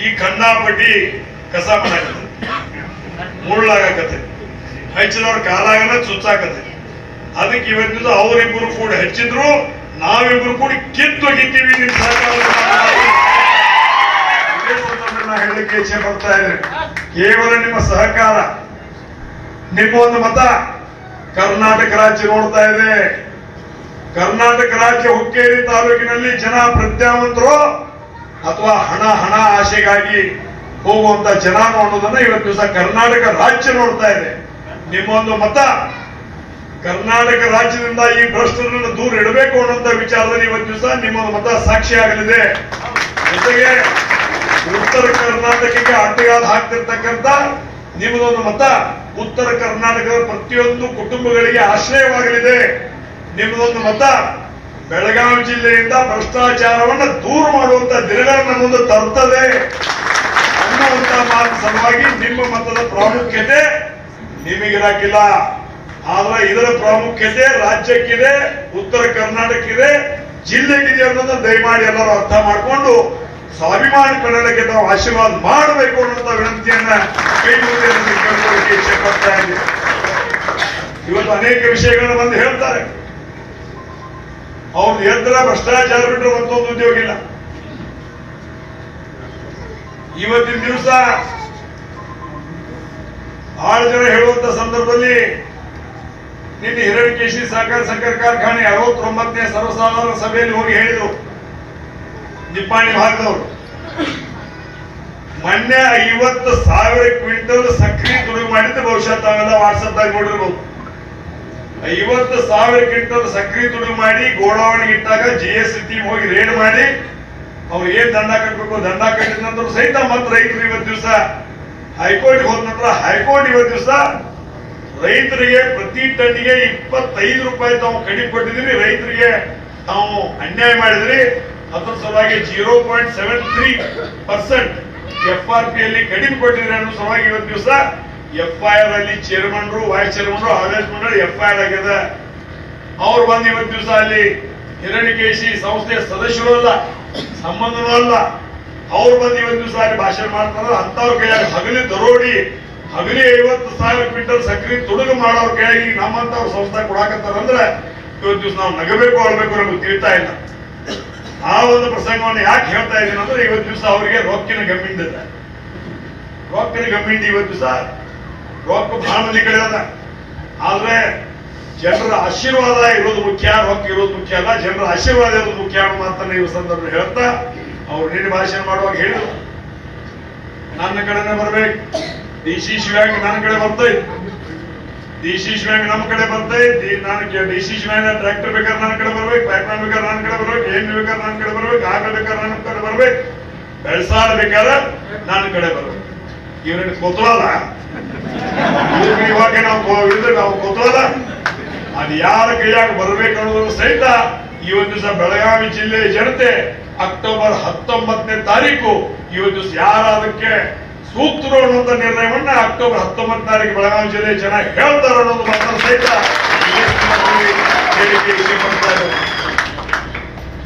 [SPEAKER 3] ಈ ಕಣ್ಣಾಪಟ್ಟಿ ಕಸ ಮಾಡಾಕತ್ತೆ. ಮುಳ್ಳಾಗತ್ತೆ ಹೆಚ್ಚಿನವ್ರ ಕಾಲಾಗನ ಚುಚ್ಚಾಕತ್ತೆ. ಅದಕ್ಕೆ ಇವತ್ತಿನ ಅವರಿಬ್ಬರು ಕೂಡ ಹೆಚ್ಚಿದ್ರು, ನಾವಿಬ್ರು ಕೂಡಿ ಕಿತ್ತು ಗಿತ್ತೀವಿ ನಿಮ್ ನಾನು ಹೇಳಲಿಕ್ಕೆ ಇಚ್ಛೆ ಪಡ್ತಾ ಇದ್ದೇನೆ ಕೇವಲ ನಿಮ್ಮ ಸಹಕಾರ, ನಿಮ್ಮ ಒಂದು ಮತ ಕರ್ನಾಟಕ ರಾಜ್ಯ ನೋಡ್ತಾ ಇದೆ. ಕರ್ನಾಟಕ ರಾಜ್ಯ ಹುಕ್ಕೇರಿ ತಾಲೂಕಿನಲ್ಲಿ ಜನ ಪ್ರಜ್ಞಾವಂತರು ಅಥವಾ ಹಣ ಹಣ ಆಶೆಗಾಗಿ ಹೋಗುವಂತ ಜನ ಅನ್ನೋದನ್ನ ಇವತ್ತು ದಿವಸ ಕರ್ನಾಟಕ ರಾಜ್ಯ ನೋಡ್ತಾ ಇದೆ. ನಿಮ್ಮೊಂದು ಮತ ಕರ್ನಾಟಕ ರಾಜ್ಯದಿಂದ ಈ ಭ್ರಷ್ಟರನ್ನು ದೂರ ಇಡಬೇಕು ಅನ್ನುವಂತ ವಿಚಾರದಲ್ಲಿ ಇವತ್ತು ದಿವಸ ನಿಮ್ಮೊಂದು ಮತ ಸಾಕ್ಷಿ ಆಗಲಿದೆ. ಜೊತೆಗೆ ಉತ್ತರ ಕರ್ನಾಟಕಕ್ಕೆ ಅಡ್ಡಗಾಲ ಹಾಕ್ತಿರ್ತಕ್ಕಂಥ ನಿಮ್ಮದೊಂದು ಮತ, ಉತ್ತರ ಕರ್ನಾಟಕದ ಪ್ರತಿಯೊಂದು ಕುಟುಂಬಗಳಿಗೆ ಆಶ್ರಯವಾಗಲಿದೆ. ನಿಮ್ಮದೊಂದು ಮತ, ಬೆಳಗಾವಿ ಜಿಲ್ಲೆಯಿಂದ ಭ್ರಷ್ಟಾಚಾರವನ್ನು ದೂರ ಮಾಡುವಂತ ದಿನಗಳನ್ನ ಮುಂದೆ ತರ್ತದೆ ಅನ್ನುವಂತ ಮಾತು ಸಲುವಾಗಿ ನಿಮ್ಮ ಮತದ ಪ್ರಾಮುಖ್ಯತೆ ನಿಮಗಿರಾಕಿಲ್ಲ ಆದ್ರೆ ಇದರ ಪ್ರಾಮುಖ್ಯತೆ ರಾಜ್ಯಕ್ಕಿದೆ, ಉತ್ತರ ಕರ್ನಾಟಕಕ್ಕಿದೆ, ಜಿಲ್ಲೆಗಿದೆ ಅನ್ನೋದನ್ನ ದಯಮಾಡಿ ಎಲ್ಲರೂ ಅರ್ಥ ಮಾಡಿಕೊಂಡು ಸ್ವಾಭಿಮಾನಿ ಕನ್ನಡಕ್ಕೆ ನಾವು ಆಶೀರ್ವಾದ ಮಾಡಬೇಕು ಅನ್ನುವಂತ ವಿನಂತಿಯನ್ನ ಕೈ ಮುಗಿದು ಇಷ್ಟಪಡ್ತಾ ಇದೆ ಇವತ್ತು ಅನೇಕ ವಿಷಯಗಳನ್ನು ಬಂದು ಹೇಳ್ತಾರೆ. ಅವ್ರು ಎದ್ರ ಭ್ರಷ್ಟಾಚಾರ ಬಿಟ್ಟರೆ ಮತ್ತೊಂದು ಉದ್ಯೋಗ ಇಲ್ಲ. ಇವತ್ತಿನ ದಿವಸ ಬಹಳ ಜನ ಹೇಳುವಂತ ಸಂದರ್ಭದಲ್ಲಿ ನಿನ್ನೆ ಹಿರಣ್ಯಕೇಶಿ ಸಹಕಾರ ಸಕ್ಕರೆ ಕಾರ್ಖಾನೆ ಅರವತ್ತೊಂಬತ್ತನೇ ಸರ್ವಸಾಧಾರಣ ಸಭೆಯಲ್ಲಿ ಹೋಗಿ ಹೇಳಿದ್ರು. ನಿಪ್ಪಾಣಿ ಭಾಗದವರು ಮೊನ್ನೆ ಐವತ್ತು ಸಾವಿರ ಕ್ವಿಂಟಲ್ ಸಕ್ರೆ ತುಳುಗು ಮಾಡಿದ್ದು ಬಹುಶಃ ತಾವೆಲ್ಲ ವಾಟ್ಸಪ್ ದಾಗ ನೋಡಿರ್ಬೋದು. ಐವತ್ತು ಸಾವಿರ ಕ್ವಿಂಟಲ್ ಸಕ್ರೆ ತುಳುಗು ಮಾಡಿ ಗೋಡಾವಣೆಗೆ ಇಟ್ಟಾಗ ಜಿ ಎಸ್ ಟೀಮ್ ಹೋಗಿ ರೇಡ್ ಮಾಡಿ ಅವ್ರು ಏನ್ ದಂಡ ಕಟ್ಟಬೇಕು ದಂಡ ಕಟ್ಟಿದ ನಂತರ ಸಹಿತ ಮತ್ತೆ ರೈತರು ಇವತ್ತು ದಿವಸ ಹೈಕೋರ್ಟ್ ಹೋದ ನಂತರ ಹೈಕೋರ್ಟ್ ಇವತ್ತು ದಿವಸ ರೈತರಿಗೆ ಪ್ರತಿ ಟನ್ಗೆ ಇಪ್ಪತ್ತೈದು ರೂಪಾಯಿ ತಾವು ಕಡಿಮೆ ಕೊಟ್ಟಿದ್ದೀರಿ, ರೈತರಿಗೆ ತಾವು ಅನ್ಯಾಯ ಮಾಡಿದ್ರಿ. ಅದ್ರ ಸಲುವಾಗಿ zero point seven three percent F R P ಅಲ್ಲಿ ಕಡಿಮೆ ಕೊಟ್ಟಿದ್ರಿ ಅನ್ನೋ ಸಲುವಾಗಿ ಇವತ್ತು ದಿವಸ ಎಫ್ ಐ ಆರ್ ಅಲ್ಲಿ ಚೇರ್ಮನ್ರು ವೈಸ್ ಚೇರ್ಮನ್ರು ಆಡಳಿತ ಮಂಡಳಿ ಎಫ್ ಐ ಆರ್ ಆಗಿದೆ ಅವ್ರು ಬಂದು ಇವತ್ತು ದಿವಸ ಅಲ್ಲಿ ಹಿರಣ್ಯಕೇಶಿ ಸಂಸ್ಥೆಯ ಸದಸ್ಯರು ಅಲ್ಲ, ಸಂಬಂಧನೂ ಅಲ್ಲ. ಅವ್ರು ಬಂದು ಇವತ್ತು ದಿವಸ ಅಲ್ಲಿ ಭಾಷಣ ಮಾಡ್ತಾರ. ಅಂತವ್ರ ಕೈಯಾಗ ಹಗಲಿ ದರೋಡಿ, ಹಗಲಿ ಐವತ್ತು ಸಾವಿರ ಕ್ವಿಂಟಲ್ ಸಕ್ರೆ ತುಡುಗು ಮಾಡೋರ್ ಕೈಯಾಗಿ ನಮ್ಮಂತವ್ರ ಸಂಸ್ಥೆ ಕೊಡಾಕತ್ತಾರಂದ್ರೆ ಇವತ್ತು ದಿವಸ ನಾವು ನಗಬೇಕು ಅಳ್ಬೇಕು ನಮ್ಗೆ ತಿಳಿತಾ ಇಲ್ಲ. ಆ ಒಂದು ಪ್ರಸಂಗವನ್ನು ಯಾಕೆ ಹೇಳ್ತಾ ಇದ್ದೀನಿ ಅಂದ್ರೆ ಇವತ್ತು ದಿವಸ ಅವರಿಗೆ ರೊಕ್ಕಿನ ಗಮ್ಮಿಂದಿದೆ ರೊಕ್ಕಿನ ಗಮ್ಮಿಂದ ಇವತ್ತು ದಿವಸ ರೊಕ್ಕ ಬಹಳ ಮಂದಿ ಕಡೆ ಅದ. ಆದ್ರೆ ಜನರ ಆಶೀರ್ವಾದ ಇರೋದು ಮುಖ್ಯ ರೊಕ್ಕ ಇರೋದು ಮುಖ್ಯ ಅಲ್ಲ, ಜನರ ಆಶೀರ್ವಾದ ಇರೋದು ಮುಖ್ಯ ಅನ್ನೋ ಮಾತನ್ನ ಈ ಸಂದರ್ಭ ಹೇಳ್ತಾ ಅವ್ರು ನೀಡಿ ಭಾಷಣ ಮಾಡುವಾಗ ಹೇಳಿದ್ರು. ನನ್ನ ಕಡೆನೇ ಬರ್ಬೇಕು. ಡಿ ಸಿ ಶಿವ್ಯಾಂಗ್ ನನ್ನ ಕಡೆ ಬರ್ತೈತೆ ಡಿ ಸಿ ನಮ್ಮ ಕಡೆ ಬರ್ತೈತಿ ನಾನು ಡಿ ಸಿ ಟ್ರ್ಯಾಕ್ಟರ್ ಬೇಕಾದ್ರೆ ನನ್ನ ಕಡೆ ಬರ್ಬೇಕು ಪ್ಯಾಕ್ ಬೇಕಾದ್ರೆ ನನ್ನ ಕಡೆ ಬರ್ಬೇಕು, ಏನ್ ಬೇಕಾದ್ರೆ ನನ್ನ ಕಡೆ ಬರ್ಬೇಕು ಆಗ ಬೇಕಾದ್ರೆ ನನ್ನ ಕಡೆ ಬರ್ಬೇಕು. ಬೆಳಸಾರ ಬೇಕಾದ್ರೆ ನನ್ನ ಕಡೆ ಬರ್ಬೇಕು. ಇವ್ರನ್ನ ಕೊತ್ತಳಲ್ಲ ಇವ್ರಿಗೆ ಇವಾಗ ನಾವು ಇದ್ರೆ ನಾವು ಕೊತ್ತಳಲ್ಲ ಅದು ಯಾರ ಕೈಯಾಗ ಬರ್ಬೇಕು ಅನ್ನೋದನ್ನು ಸಹಿತ ಈ ಒಂದು ದಿವಸ ಬೆಳಗಾವಿ ಜಿಲ್ಲೆಯ ಜನತೆ ಅಕ್ಟೋಬರ್ ಹತ್ತೊಂಬತ್ತನೇ ತಾರೀಕು ಈ ಒಂದು ದಿವಸ ಯಾರ ಅದಕ್ಕೆ ಸೂಕ್ತರು ಅನ್ನುವಂತ ನಿರ್ಣಯವನ್ನ ಅಕ್ಟೋಬರ್ ಹತ್ತೊಂಬತ್ತು ತಾರೀಕು ಬೆಳಗಾವಿ ಜಿಲ್ಲೆ ಜನ ಹೇಳ್ತಾರೆ ಅನ್ನೋದು ಮಾತ್ರ ಸಹಿತ.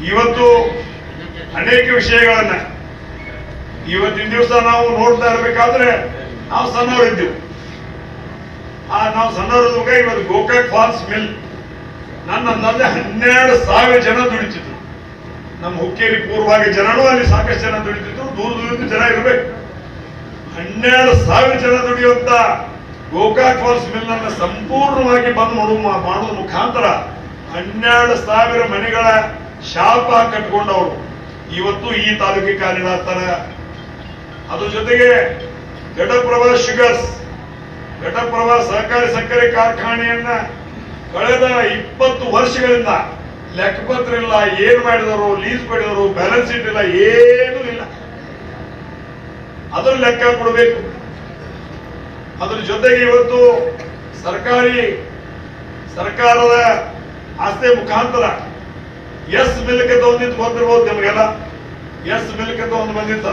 [SPEAKER 3] ಇವತ್ತು ಅನೇಕ ವಿಷಯಗಳನ್ನ ಇವತ್ತಿನ ದಿವಸ ನಾವು ನೋಡ್ತಾ ಇರಬೇಕಾದ್ರೆ ನಾವು ಸಣ್ಣವರಿದ್ದೆವು. ಆ ನಾವು ಸಣ್ಣವರಿದ್ದಾಗ ಇವತ್ತು ಗೋಕಾಕ್ ಫಾಲ್ಸ್ ಮಿಲ್ ನನ್ನ ಅಂದಾಜೆ ಹನ್ನೆರಡು ಸಾವಿರ ಜನ ದುಡಿತಿದ್ರು. ನಮ್ಮ ಹುಕ್ಕೇರಿ ಪೂರ್ವಾಗಿ ಜನರು ಅಲ್ಲಿ ಸಾಕಷ್ಟು ಜನ ದುಡಿತಿದ್ರು. ದೂರ ದೂರದ ಜನ ಇರಬೇಕು. ಹನ್ನೆರಡು ಸಾವಿರ ಜನ ದುಡಿಯುವಂತ ಗೋಕಾಕ್ ಫಾಲ್ಸ್ ಮಿಲ್ ಅನ್ನ ಸಂಪೂರ್ಣವಾಗಿ ಬಂದ್ ಮಾಡುವ ಮಾಡುವ ಮುಖಾಂತರ ಹನ್ನೆರಡು ಸಾವಿರ ಮನೆಗಳ ಶಾಪ ಕಟ್ಕೊಂಡವರು. ಇವತ್ತು ಈ ತಾಲೂಕಿಗೆ ಕಾಲಿಡಾಗ್ತಾರ ಅದ್ರ ಜೊತೆಗೆ ಘಟಪ್ರಭಾ ಶುಗರ್ಸ್, ಘಟಪ್ರಭಾ ಸಹಕಾರಿ ಸಕ್ಕರೆ ಕಾರ್ಖಾನೆಯನ್ನ ಕಳೆದ ಇಪ್ಪತ್ತು ವರ್ಷಗಳಿಂದ ಲೆಕ್ಕಪತ್ರ ಇಲ್ಲ, ಏನ್ ಮಾಡಿದರು ಲೀಸ್ ಪಡೆದರು ಬ್ಯಾಲೆನ್ಸ್ ಶೀಟ್ ಇಲ್ಲ, ಏನೂ ಇಲ್ಲ. ಅದರ ಲೆಕ್ಕ ಕೊಡಬೇಕು. ಅದ್ರ ಜೊತೆಗೆ ಇವತ್ತು ಸರ್ಕಾರಿ, ಸರ್ಕಾರದ ಆಸ್ತಿ ಮುಖಾಂತರ ಎಸ್ ಮಿಲ್ಕ್ ಅಂತ ಒಂದಿತ್ತು ಬಂದಿರ್ಬೋದು ನಿಮಗೆಲ್ಲ. ಎಸ್ ಮಿಲ್ಕ್ ಅಂತ ಒಂದು ಬಂದಿತ್ತ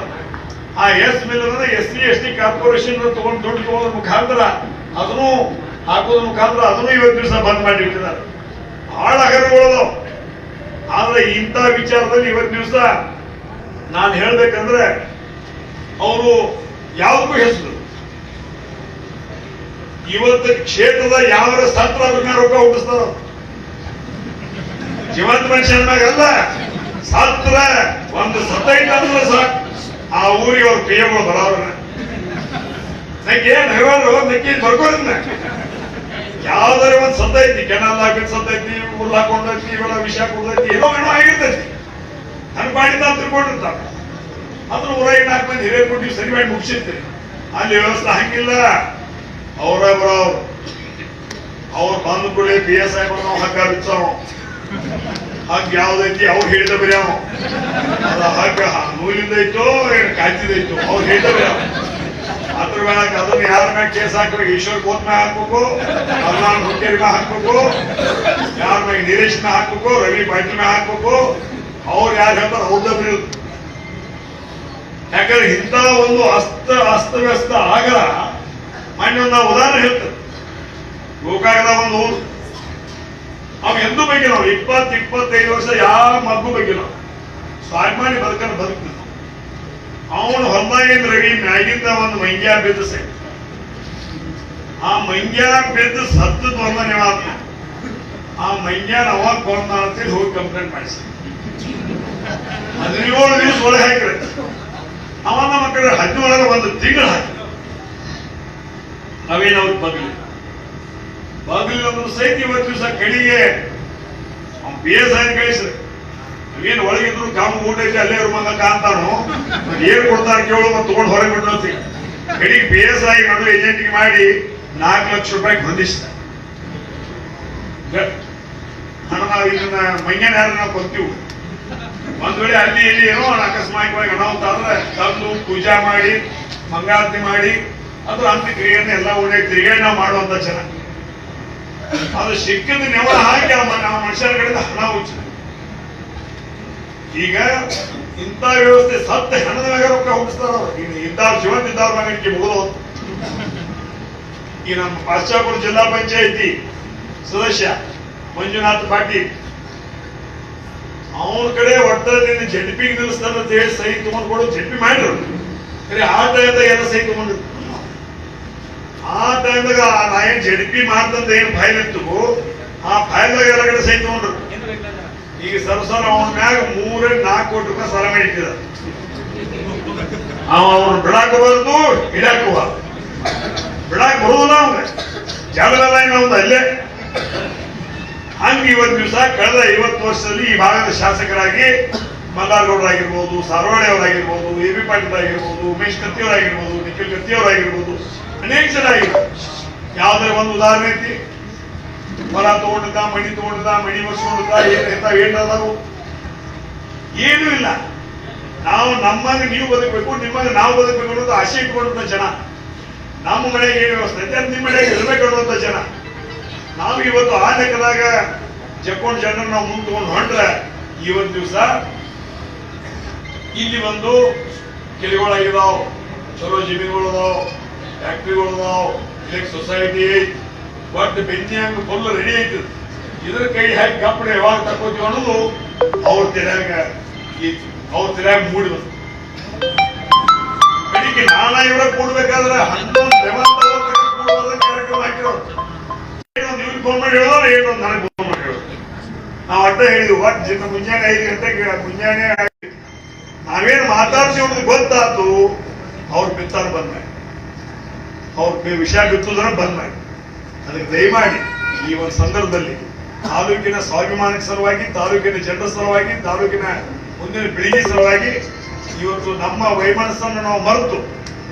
[SPEAKER 3] ಆ S mill S C, S T corporation ತಗೊಂಡು ದುಡ್ಡು ತಗೊಂಡ ಮುಖಾಂತರ ಅದನ್ನು ಹಾಕೋದ್ರ ಮುಖಾಂತರ ಅದನ್ನು ಇವತ್ತು ದಿವಸ ಬಂದ್ ಮಾಡಿಟ್ಟಿದ್ದಾರೆ ಬಹಳ ಹಗರಗಳು ಆದ್ರೆ ಇಂಥ ವಿಚಾರದಲ್ಲಿ ಇವತ್ತು ದಿವಸ ನಾನು ಹೇಳ್ಬೇಕಂದ್ರೆ ಅವರು ಯಾವಕ್ಕೂ ಹೆಸರು? ಇವತ್ತು ಕ್ಷೇತ್ರದ ಯಾವ ಸತ್ರ ರೊಕ್ಕ ಹುಟ್ಟಿಸ್ತಾರ ಜೀವಂತ ಮನುಷ್ಯನ ಮ್ಯಾಗ ಅಲ್ಲ. ಸತ್ರ ಒಂದು ಸತೈತ ಅಂದ್ರೆ ಸಾಕು. ಆ ಊರಿಗೆ ಅವ್ರ ಪ್ರಿಯಗಳು ಬರೋರು. ನಂಗೆ ಏನ್ ಹೇಳೋರು ನಂಗೆ ಏನ್ ಬರ್ಕೋದಿಲ್ಲ ಯಾವ್ದಾರ ಒಂದ್ ಸತ್ತೈತಿ ಕೆನಲ್ ಹಾಕಿದ್ ಸತ್ತೈತಿ ಹಾಕೊಂಡೈತಿ ಇವೆಲ್ಲ ವಿಷ ಕೊಡ್ತೈತಿ ಏನೋ ಏನೋ ಆಗಿರ್ತೈತಿ. ನನ್ ತಿಳ್ಕೊಂಡಿರ್ತಾರೆ ತಿಳ್ಕೊಂಡಿರ್ತಾರ ಅದ್ರ ಊರ ನಾಲ್ಕು ಮಂದಿ ಹಿರಿಯರು ಕೊಟ್ಟು ಸರಿ ಮಾಡಿ ಮುಗಿಸಿರ್ತೀರಿ. ಅಲ್ಲಿ ವ್ಯವಸ್ಥೆ ಹಾಕಿಲ್ಲ. ಅವರ ಬರೋರು ಅವ್ರು ಬಂದ ಕೂಡ ಪಿ ಎಸ್ ಐ ಬಂದು ಹಗ್ಗ ಬಿಚ್ಚಾವ ಹಗ್ಗ ಯಾವ್ದೈತಿ? ಅವ್ರು ಹೇಳಿದ ಬರೀ ಅದ ಹಗ್ಗ ನೂಲಿಂದ ಕಾಯ್ತಿದೈತೋ ಅವ್ರು ಹೇಳಿದ ಬರೀ ಅವ ಅದ್ರ ಮೇಲೆ ಅದನ್ನ ಯಾರ ಮ್ಯಾಗ ಕೇಸ್ ಹಾಕ್ಬೇಕು? ಈಶ್ವರ್ ಕೋತ್ ಮ್ಯಾಗ ಹಾಕ್ಬೇಕು? ಅಲ್ಲಾನ್ ಹುಟ್ಟೇರಿ ಮ್ಯಾಗ ಹಾಕ್ಬೇಕು? ಯಾರ ಮ್ಯಾಗ ನಿರೇಶ್ ಮ್ಯಾಗ ಹಾಕ್ಬೇಕು? ರವಿ ಪಾಟೀಲ್ ಮ್ಯಾಗ ಹಾಕ್ಬೇಕು? ಅವ್ರು ಯಾರು ಹೇಳ್ತಾರ ಅವ್ರದ್ದು ಯಾಕಂದ್ರೆ ಇಂಥ ಒಂದು ಅಸ್ತ ಅಸ್ತವ್ಯಸ್ತ ಆಗ ಮೊನ್ನೆ ನಾವು ಉದಾಹರಣೆ ಹೇಳ್ತೇವೆ ಗೋಕಾಕದ ಒಂದು ಅವ್ ಎಂದೂ ಬಗ್ಗೆ ನಾವು ಇಪ್ಪತ್ತು, ಇಪ್ಪತ್ತೈದು ವರ್ಷ ಯಾವ ಮಗು ಬಗ್ಗೆ ನಾವು ಸ್ವಾಭಿಮಾನಿ ಬದುಕನ್ನು ಬದುಕ್ತಿದ್ದ ಅವನು ಹೊಲ್ದಾಗಿಂದ ರವಿ, ಮ್ಯಾಗಿಂದ ಒಂದು ಮಂಗ್ಯ ಬಿದ್ದು ಸೈ ಆ ಮಂಗ್ಯ ಬಿದ್ದು ಸತ್ತು ಹೊಲ್ದ ನೀವಾದ ಆ ಮಂಗ್ಯಾನ ಅವಾಗ ಕೊಂದ ಅಂತೇಳಿ ಹೋಗಿ ಕಂಪ್ಲೇಂಟ್ ಮಾಡಿಸಿ. ಹದಿನೇಳು ದಿವಸ ಒಳಗೆ ಹಾಕಿರ ಅವನ ಮಕ್ಕಳ ಹದಿನೇಳರ ಒಂದು ತಿಂಗಳು ಹಾಕಿ. ನಾವೇನವ್ರ ಬಗ್ಲಿ? ಬಾಗಿಲು ಸಹಿತ ಇವತ್ತು ದಿವಸ ಕಡಿಗೆ ಅವ್ನು ಬಿ ಎಸ್ ಕಳಿಸ್ರಿ ಏನು ಒಳಗಿದ್ರು ಕಾಮ ಊಟ ಐತೆ ಅಲ್ಲೇ ಇರುವ ಕಾಂತಾನು ಏನ್ ಕೊಡ್ತಾರ ಕೇಳು ಮತ್ತೆ ತಗೊಂಡು ಹೊರಗೆ ಬಿಟ್ಟು ಕಡಿಗೆ ಬೇಸಾಯ ಎಸ್ ಏಜೆಂಟ್ಗೆ ಮಾಡಿ ನಾಲ್ಕು ಲಕ್ಷ ರೂಪಾಯಿ ಬಂಧಿಸಿದ ಹಣ ನಾವು ಇದನ್ನ ಮಂಗ್ಯನ ಯಾರು ನಾವು ಕೊಡ್ತೀವಿ. ಒಂದ್ ವೇಳೆ ಅಲ್ಲಿ ಇಲ್ಲಿ ಏನೋ ಅಕಸ್ಮಾತ್ವಾಗಿ ಅನಾಹುತ ಆದ್ರೆ ತಂದು ಪೂಜಾ ಮಾಡಿ ಮಂಗಾರತಿ ಮಾಡಿ ಅದು ಅಂತ್ಯಕ್ರಿಯೆಯನ್ನು ಎಲ್ಲ ಒಳ್ಳೆ ತಿರುಗೇಣ ಮಾಡುವಂತ ಜನ. ಅದು ಸಿಕ್ಕಿದ ನೆವ ಹಾಕಿ ಆ ಮ- ಆ ಮನುಷ್ಯರ ಕಡೆಯಿಂದ ಹಣ ಹುಚ್ಚ ಈಗ ಇಂಥ ವ್ಯವಸ್ಥೆ ಸತ್ತ ಹಣದ ಮ್ಯಾಗ ರೊಕ್ಕ ಹುಟ್ಟಿಸ್ತಾರ ಇದ್ದಾರು ಜೀವನ್ ಇದ್ದಾರ ಮುಗಿದು ಈ ನಮ್ಮ ಪಾಶ್ಚಾಪುರ ಜಿಲ್ಲಾ ಪಂಚಾಯತಿ ಸದಸ್ಯ ಮಂಜುನಾಥ್ ಪಾಟೀಲ್ ಅವನ ಕಡೆ ಒಟ್ಟ ನಿನ್ನ ಜಡ್ಪಿಗೆ ನಿಲ್ಲಿಸ್ತಾನ ಅಂತ ಹೇಳಿ ಸಹಿ ತಗೊಂಡ್ ಕೊಡು ಜಡ್ಪಿ ಮಾಡಿರು. ಖರೆ ಆ ಟೈಮ್ದಾಗ ಎಲ್ಲ ಸಹಿ ತಗೊಂಡ್ರು ಆ ಟೈಮ್ದಾಗ ನಾ ಏನ್ ಜಡ್ಪಿ ಮಾಡ್ದಂತ ಏನ್ ಫೈಲ್ ಇತ್ತು? ಆ ಫೈಲ್ದಾಗ ಎಲ್ಲ ಕಡೆ ಸಹಿ ತಗೊಂಡ್ರು. ಈಗ ಸರ್ಸರ ಅವನ ಮ್ಯಾಗ ಮೂರೇ ನಾಲ್ಕು ಕೋಟಿ ರೂಪಾಯಿ ಸಾಲ ಮಾಡಿಟ್ಟಿದ ಅವ ಅವ್ನು ಬಿಡಾಕ ಬರೋದು ಹಿಡಾಕ ಬಿಡಾಕ ಬರುದಿಲ್ಲ ಅವಂಗ ಜಾಗದಲ್ಲ ಅಲ್ಲೇ? ಹಂಗ ಇವತ್ತು ದಿವಸ ಕಳೆದ ಐವತ್ತು ವರ್ಷದಲ್ಲಿ ಈ ಭಾಗದ ಶಾಸಕರಾಗಿ ಮಲ್ಲಾರ್ಗೌಡರಾಗಿರ್ಬೋದು ಸಾರೋಳೆ ಅವರಾಗಿರ್ಬೋದು ಎ ಬಿ ಪಾಟೀಲ್ ಆಗಿರ್ಬೋದು ಉಮೇಶ್ ಕತ್ತಿಯವರಾಗಿರ್ಬೋದು, ನಿಖಿಲ್ ಕತ್ತಿಯವರಾಗಿರ್ಬೋದು, ಅನೇಕ ಜನ ಆಗಿರ್ಬೋದು ಯಾವ್ದಾರ ಒಂದು ಉದಾಹರಣೆ ಐತಿ. ಹೊಲ ತಗೊಂಡಿದ್ದ ಮಣಿ ತಗೊಂಡಿದ್ದ ಮಣಿ ಬರ್ಸ್ಕೊಂಡಿದ್ದ ಏನ್ ಇಂಥವ್ ಏನ್ ಅದಾವು ಏನೂ ಇಲ್ಲ. ನಾವು ನಮ್ಮಂಗ ನೀವು ಬದುಕಬೇಕು, ನಿಮ್ಮಂಗ ನಾವು ಬದುಕಬೇಕು ಅನ್ನೋದು ಆಸೆ ಇಟ್ಕೊಂಡಂತ ಜನ. ನಮ್ಮ ಮನೆಗೆ ಏನು ವ್ಯವಸ್ಥೆ ಐತೆ? ನಿಮ್ಮ ಮನೆಗೆ ಇರ್ಬೇಕು ಅನ್ನುವಂತ ಜನ. ನಾವು ಇವತ್ತು ಆ ಲೆಕ್ಕದಾಗ ಜಕ್ಕೊಂಡ್ ಜನ ನಾವು ಮುಂದೆ ತಗೊಂಡು ಹೊಂಟ್ರೆ ಇವತ್ತು ದಿವಸ ಇಲ್ಲಿ ಒಂದು ಕೆಲಿಗಳಾಗಿದಾವ ಚಲೋ ಜಮೀನುಗಳು ಅದಾವ, ಫ್ಯಾಕ್ಟ್ರಿಗಳು ಅದಾವ ಇಲ್ಲಿ ಸೊಸೈಟಿ ಐತಿ. ಒಟ್ಟು ಹಂಗ ಫುಲ್ ರೆಡಿ ಐತಿ. ಇದ್ರ ಕೈ ಹಾಕಿ ಕಪ್ಪಡೆ ಯಾವಾಗ ತಕ್ಕೋತೀವಿ ಅನ್ನೋದು ಅವ್ರ ತೆರ್ಯಾಗ ಅವ್ರ ತೆರ್ಯಾಗ ಮೂಡಿ ಬಂತು. ನಾನಾ ಇವರ ಕೂಡ್ಬೇಕಾದ್ರೆ ಹನ್ನೊಂದು ಕಾರ್ಯಕ್ರಮ ಹಾಕಿರೋರು. ಏನೋ ಹೇಳೋ ಏನು ಅಂತ ನನಗೆ ಫೋನ್ ಹೇಳೋದು ನಾವು ಅಡ್ಡ ಹೇಳಿದ್ವಿ ಒಟ್ಟು ಜಿನ್ನ ಮುಂಜಾನೆ ಐದು ಗಂಟೆಗೆ ಮುಂಜಾನೆ ನಾವೇನು ಮಾತಾಡ್ತೀವಿ ಗೊತ್ತಾತು, ಅವ್ರ ಬಿತ್ತಾರ ಬಂದ ಅವ್ರ ವಿಷಯ ಬಿತ್ತುದ್ರ ಬಂದ ಅದಕ್ಕೆ ದಯಮಾಡಿ, ಈ ಒಂದು ಸಂದರ್ಭದಲ್ಲಿ ತಾಲೂಕಿನ ಸ್ವಾಭಿಮಾನಕ್ಕೆ ಸಲುವಾಗಿ, ತಾಲೂಕಿನ ಜನರ ಸಲುವಾಗಿ, ತಾಲೂಕಿನ ಮುಂದಿನ ಪೀಳಿಗೆ ಸಲುವಾಗಿ ಇವತ್ತು ನಮ್ಮ ವೈಮನಸ್ಸನ್ನು ನಾವು ಮರೆತು,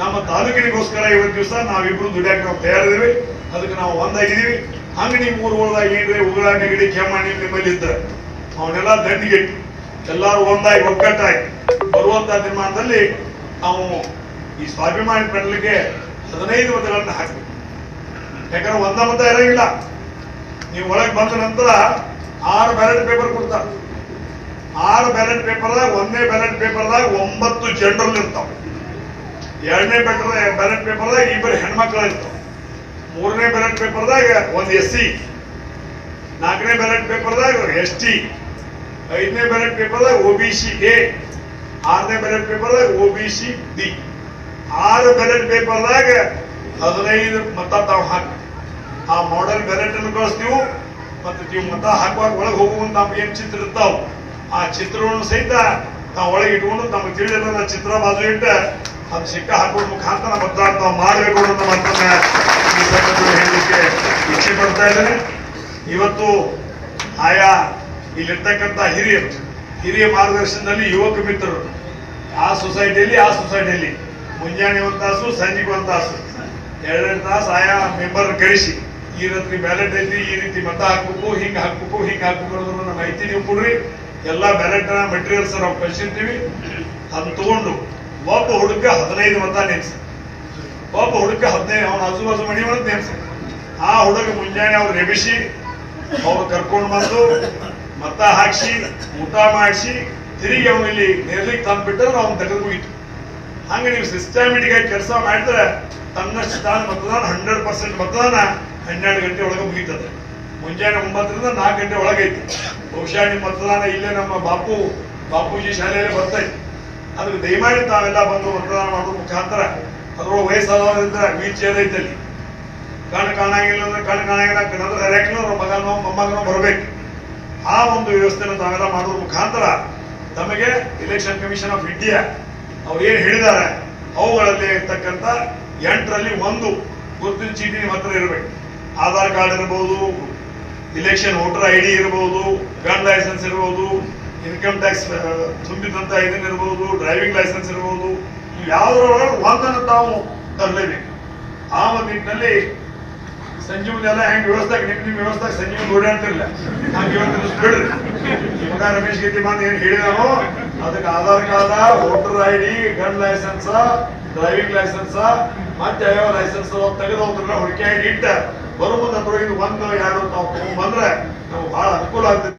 [SPEAKER 3] ನಮ್ಮ ತಾಲೂಕಿನಿಗೋಸ್ಕರ ಇವತ್ತು ದಿವಸ ನಾವಿಬ್ರು ದುಡಿಯಾಕ ನಾವು ತಯಾರಿದ್ದೀವಿ. ಅದಕ್ಕೆ ನಾವು ಒಂದಾಗಿದ್ದೀವಿ. ಹಂಗ ಮೂರು ಹೋದಾಗ ಏನ್ರಿ ಉಗುಳ ನೆಗಡಿ ಕೆಮ್ಮಣ್ಣಿ ನಿಮ್ಮಲ್ಲಿ ಇದ್ದ. ಅವನ್ನೆಲ್ಲ ದಂಡಿಗೆಟ್ಟು. ಎಲ್ಲಾರು ಒಂದಾಗಿ ಒಗ್ಗಟ್ಟಾಗಿ. ಬರುವಂತ ನಿರ್ಮಾಣದಲ್ಲಿ ನಾವು ಈ ಸ್ವಾಭಿಮಾನಿ ಪಡಲಿಕ್ಕೆ ಹದಿನೈದು ಮತಗಳನ್ನ ಹಾಕ್ಬೇಕು. ಯಾಕಂದ್ರೆ ಒಂದ ಮತ ಇರಂಗಿಲ್ಲ ನೀವು ಒಳಗೆ ಬಂದ ನಂತರ ಆರು ಬ್ಯಾಲೆಟ್ ಪೇಪರ್ ಕೊಡ್ತಾರೆ. ಆರು ಬ್ಯಾಲೆಟ್ ಪೇಪರ್ದಾಗ ಒಂದನೇ ಬ್ಯಾಲೆಟ್ ಪೇಪರ್ದಾಗ ಒಂಬತ್ತು ಜನರಲ್ ಇರ್ತಾವ ಎರಡನೇ ಬ್ಯಾಲೆಟ್ ಪೇಪರ್ದಾಗ ಇಬ್ಬರು ಹೆಣ್ಮಕ್ಳು ಇರ್ತಾವ ಮೂರನೇ ಬ್ಯಾಲೆಟ್ ಪೇಪರ್ದಾಗ ಒಂದು ಎಸ್ ಸಿ ನಾಲ್ಕನೇ ಬ್ಯಾಲೆಟ್ ಪೇಪರ್ದಾಗ ಎಸ್ ಟಿ ಐದನೇ ಬ್ಯಾಲೆಟ್ ಪೇಪರ್ದಾಗ ಒ ಬಿ ಸಿ ಎ ಆರನೇ ಬ್ಯಾಲೆಟ್ ಪೇಪರ್ದಾಗ ಒ ಬಿ ಸಿ ಡಿ ಆರು ಬ್ಯಾಲೆಟ್ ಪೇಪರ್ದಾಗ ಹದಿನೈದು ಮತ ತಾವು ಹಾಕಿ. ಆ ಮಾಡೆಲ್ ಬ್ಯಾಲೆಟ್ ಅನ್ನು ಕಳಿಸ್ತೀವಿ ಮತ್ತು ನೀವು ಮತ ಹಾಕುವಾಗ ಒಳಗೆ ಹೋಗುವಂತ ನಮ್ಗೆ ಏನು ಚಿತ್ರ ಇರ್ತಾವೆ? ಆ ಚಿತ್ರವನ್ನು ಸಹಿತ ನಾವು ಒಳಗೆ ಇಟ್ಕೊಂಡು ನಮ್ಗೆ ತಿಳಿದಿಲ್ಲ ಚಿತ್ರ ಬಾಜು ಇಟ್ಟ ಅದು ಸಿಕ್ಕ ಹಾಕೋದ್ ಮುಖಾಂತರ ಮತದಾನ ತಾವು ಮಾಡಬೇಕು ಅನ್ನೋ ಮಾತನ್ನ ಈ ಸಂದರ್ಭದಲ್ಲಿ ಹೇಳಲಿಕ್ಕೆ ಇಚ್ಛೆ ಪಡ್ತಾ ಇದ್ದೇನೆ. ಇವತ್ತು ಆಯಾ ಇಲ್ಲಿರ್ತಕ್ಕಂಥ ಹಿರಿಯರು, ಹಿರಿಯ ಮಾರ್ಗದರ್ಶನದಲ್ಲಿ ಯುವಕ ಮಿತ್ರರು, ಆ ಸೊಸೈಟಿಯಲ್ಲಿ ಆ ಸೊಸೈಟಿಯಲ್ಲಿ, ಮುಂಜಾನೆ ಒಂದು ತಾಸು, ಸಂಜೆಗೆ ಒಂದು ತಾಸು ಎರಡೆರಡು ತಾಸು ಆಯಾ ಮೆಂಬರ್ ಕರೆಸಿ ಈ ರೀತಿ ಬ್ಯಾಲೆಟ್ ಐತಿ ಈ ರೀತಿ ಮತ ಹಾಕ್ಬೇಕು, ಹಿಂಗೆ ಹಾಕ್ಬೇಕು ಹಿಂಗೆ ಹಾಕ್ಬೇಕು ಅನ್ನೋದನ್ನ ಮಾಹಿತಿ ನೀವು ಕೊಡ್ರಿ. ಎಲ್ಲ ಬ್ಯಾಲೆಟ್ನ ಮೆಟೀರಿಯಲ್ಸ್ ನಾವು ಕಳ್ಸಿರ್ತೀವಿ. ಅದನ್ನ ತಗೊಂಡು ಒಬ್ಬ ಹುಡುಗ ಹದಿನೈದು ಮತ ನೇಮಿಸಿ. ಒಬ್ಬ ಹುಡುಗ ಹದಿನೈದು, ಅವನ ಆಜು ಬಾಜು ಮಣಿ ಒಳಗೆ ನೇಮಿಸಿ. ಆ ಹುಡುಗ ಮುಂಜಾನೆ ಅವ್ರು ರೆಬಿಸಿ ಅವ್ರು ಕರ್ಕೊಂಡು ಬಂದು ಮತ ಹಾಕ್ಸಿ, ಊಟ ಮಾಡಿಸಿ, ತಿರುಗಿ ಅವನಲ್ಲಿ ನಿರ್ಲಿಕ್ಕೆ ತಂದ್ಬಿಟ್ರೆ ಅವ್ನು ತೆಗೆದು ಮುಗಿತು. ಹಂಗೆ ನೀವು ಸಿಸ್ಟಮೆಟಿಕ್ ಆಗಿ ಕೆಲಸ ಮಾಡಿದ್ರೆ ತನ್ನಷ್ಟು ತಾನು ಮತದಾನ ಹಂಡ್ರೆಡ್ ಪರ್ಸೆಂಟ್ ಮತದಾನ ಹನ್ನೆರಡು ಗಂಟೆ ಒಳಗೆ ಮುಗಿತದೆ. ಮುಂಜಾನೆ ಒಂಬತ್ತರಿಂದ ನಾಲ್ಕು ಗಂಟೆ ಒಳಗೈತಿ. ಬಹುಶಃ ನಿಮ್ಮ ಮತದಾನ ಇಲ್ಲೇ ನಮ್ಮ ಬಾಪು, ಬಾಪೂಜಿ ಶಾಲೆಯಲ್ಲಿ ಬರ್ತೈತಿ ಅದಕ್ಕೆ ದಯಮಾಡಿ ತಾವೆಲ್ಲ ಬಂದು ಮತದಾನ ಮಾಡೋ ಮುಖಾಂತರ ಅದ್ರೊಳಗೆ ವಯಸ್ಸಾದವರಿದ್ರೆ ವೀಲ್ ಚೇರ್ ಐತಲ್ಲಿ. ಕಣ್ಣು ಕಾಣಾಗಿಲ್ಲ ಅಂದ್ರೆ ಕಣ್ಣು ಕಾಣಾಗಿಲ್ಲ ಕಣ್ಣಂದ್ರೆ ಡೈರೆಕ್ಟ್ ಅವ್ರ ಮಗನೋ, ಮೊಮ್ಮಗನೋ ಬರಬೇಕು. ಆ ಒಂದು ವ್ಯವಸ್ಥೆನ ತಾವೆಲ್ಲ ಮಾಡೋ ಮುಖಾಂತರ ತಮಗೆ ಇಲೆಕ್ಷನ್ ಕಮಿಷನ್ ಆಫ್ ಇಂಡಿಯಾ ಅವ್ರು ಏನು ಹೇಳಿದ್ದಾರೆ, ಅವುಗಳಲ್ಲಿ ಇರ್ತಕ್ಕಂಥ ಎಂಟರಲ್ಲಿ ಒಂದು ಗುರುತಿನ ಚೀಟಿ ನಿಮ್ಮ ಹತ್ರ ಇರಬೇಕು. ಆಧಾರ್ ಕಾರ್ಡ್ ಇರಬಹುದು ಇಲೆಕ್ಷನ್ ವೋಟರ್ ಐ ಡಿ ಇರಬಹುದು ಗನ್ ಲೈಸೆನ್ಸ್ ಇರಬಹುದು ಇನ್ಕಮ್ ಟ್ಯಾಕ್ಸ್ ತುಂಬಿದಂತ ಇದನ್ನ ಇರಬಹುದು ಡ್ರೈವಿಂಗ್ ಲೈಸೆನ್ಸ್ ಇರಬಹುದು ಯಾವ್ದ್ರೊಳಗೆ ಒಂದನ್ನು ತಾವು ತರಲೇಬೇಕು. ಆ ಒಂದು ನಿಟ್ಟಿನಲ್ಲಿ ಸಂಜೀವನೆಲ್ಲ ಹೆಂಗ್ ವ್ಯವಸ್ಥೆ ನಿಮ್ ನಿಮ್ ವ್ಯವಸ್ಥೆ ಸಂಜೀವನ್ ನೋಡಿ ಹಂಗೆ ಇವತ್ತು ಬಿಡ್ರಿ ಮಗ ರಮೇಶ್ ಗೆದ್ದಿಮಾನ್ ಏನ್ ಹೇಳಿದಾನೋ ಅದಕ್ಕೆ Aadhaar card, voter I D, gun licence, driving licence, ಮತ್ತೆ ಯಾವ ಲೈಸೆನ್ಸ್ ತೆಗೆದು ಅವ್ರನ್ನ ಹುಡುಕಿ ಇಟ್ಟ ಬರೋ ಮುಂದೆ ಇದು ಒಂದು ಯಾರು ತಾವು ತಗೊಂಡ್ ಬಂದ್ರೆ ನಮ್ಗೆ ಬಹಳ ಅನುಕೂಲ ಆಗ್ತದೆ.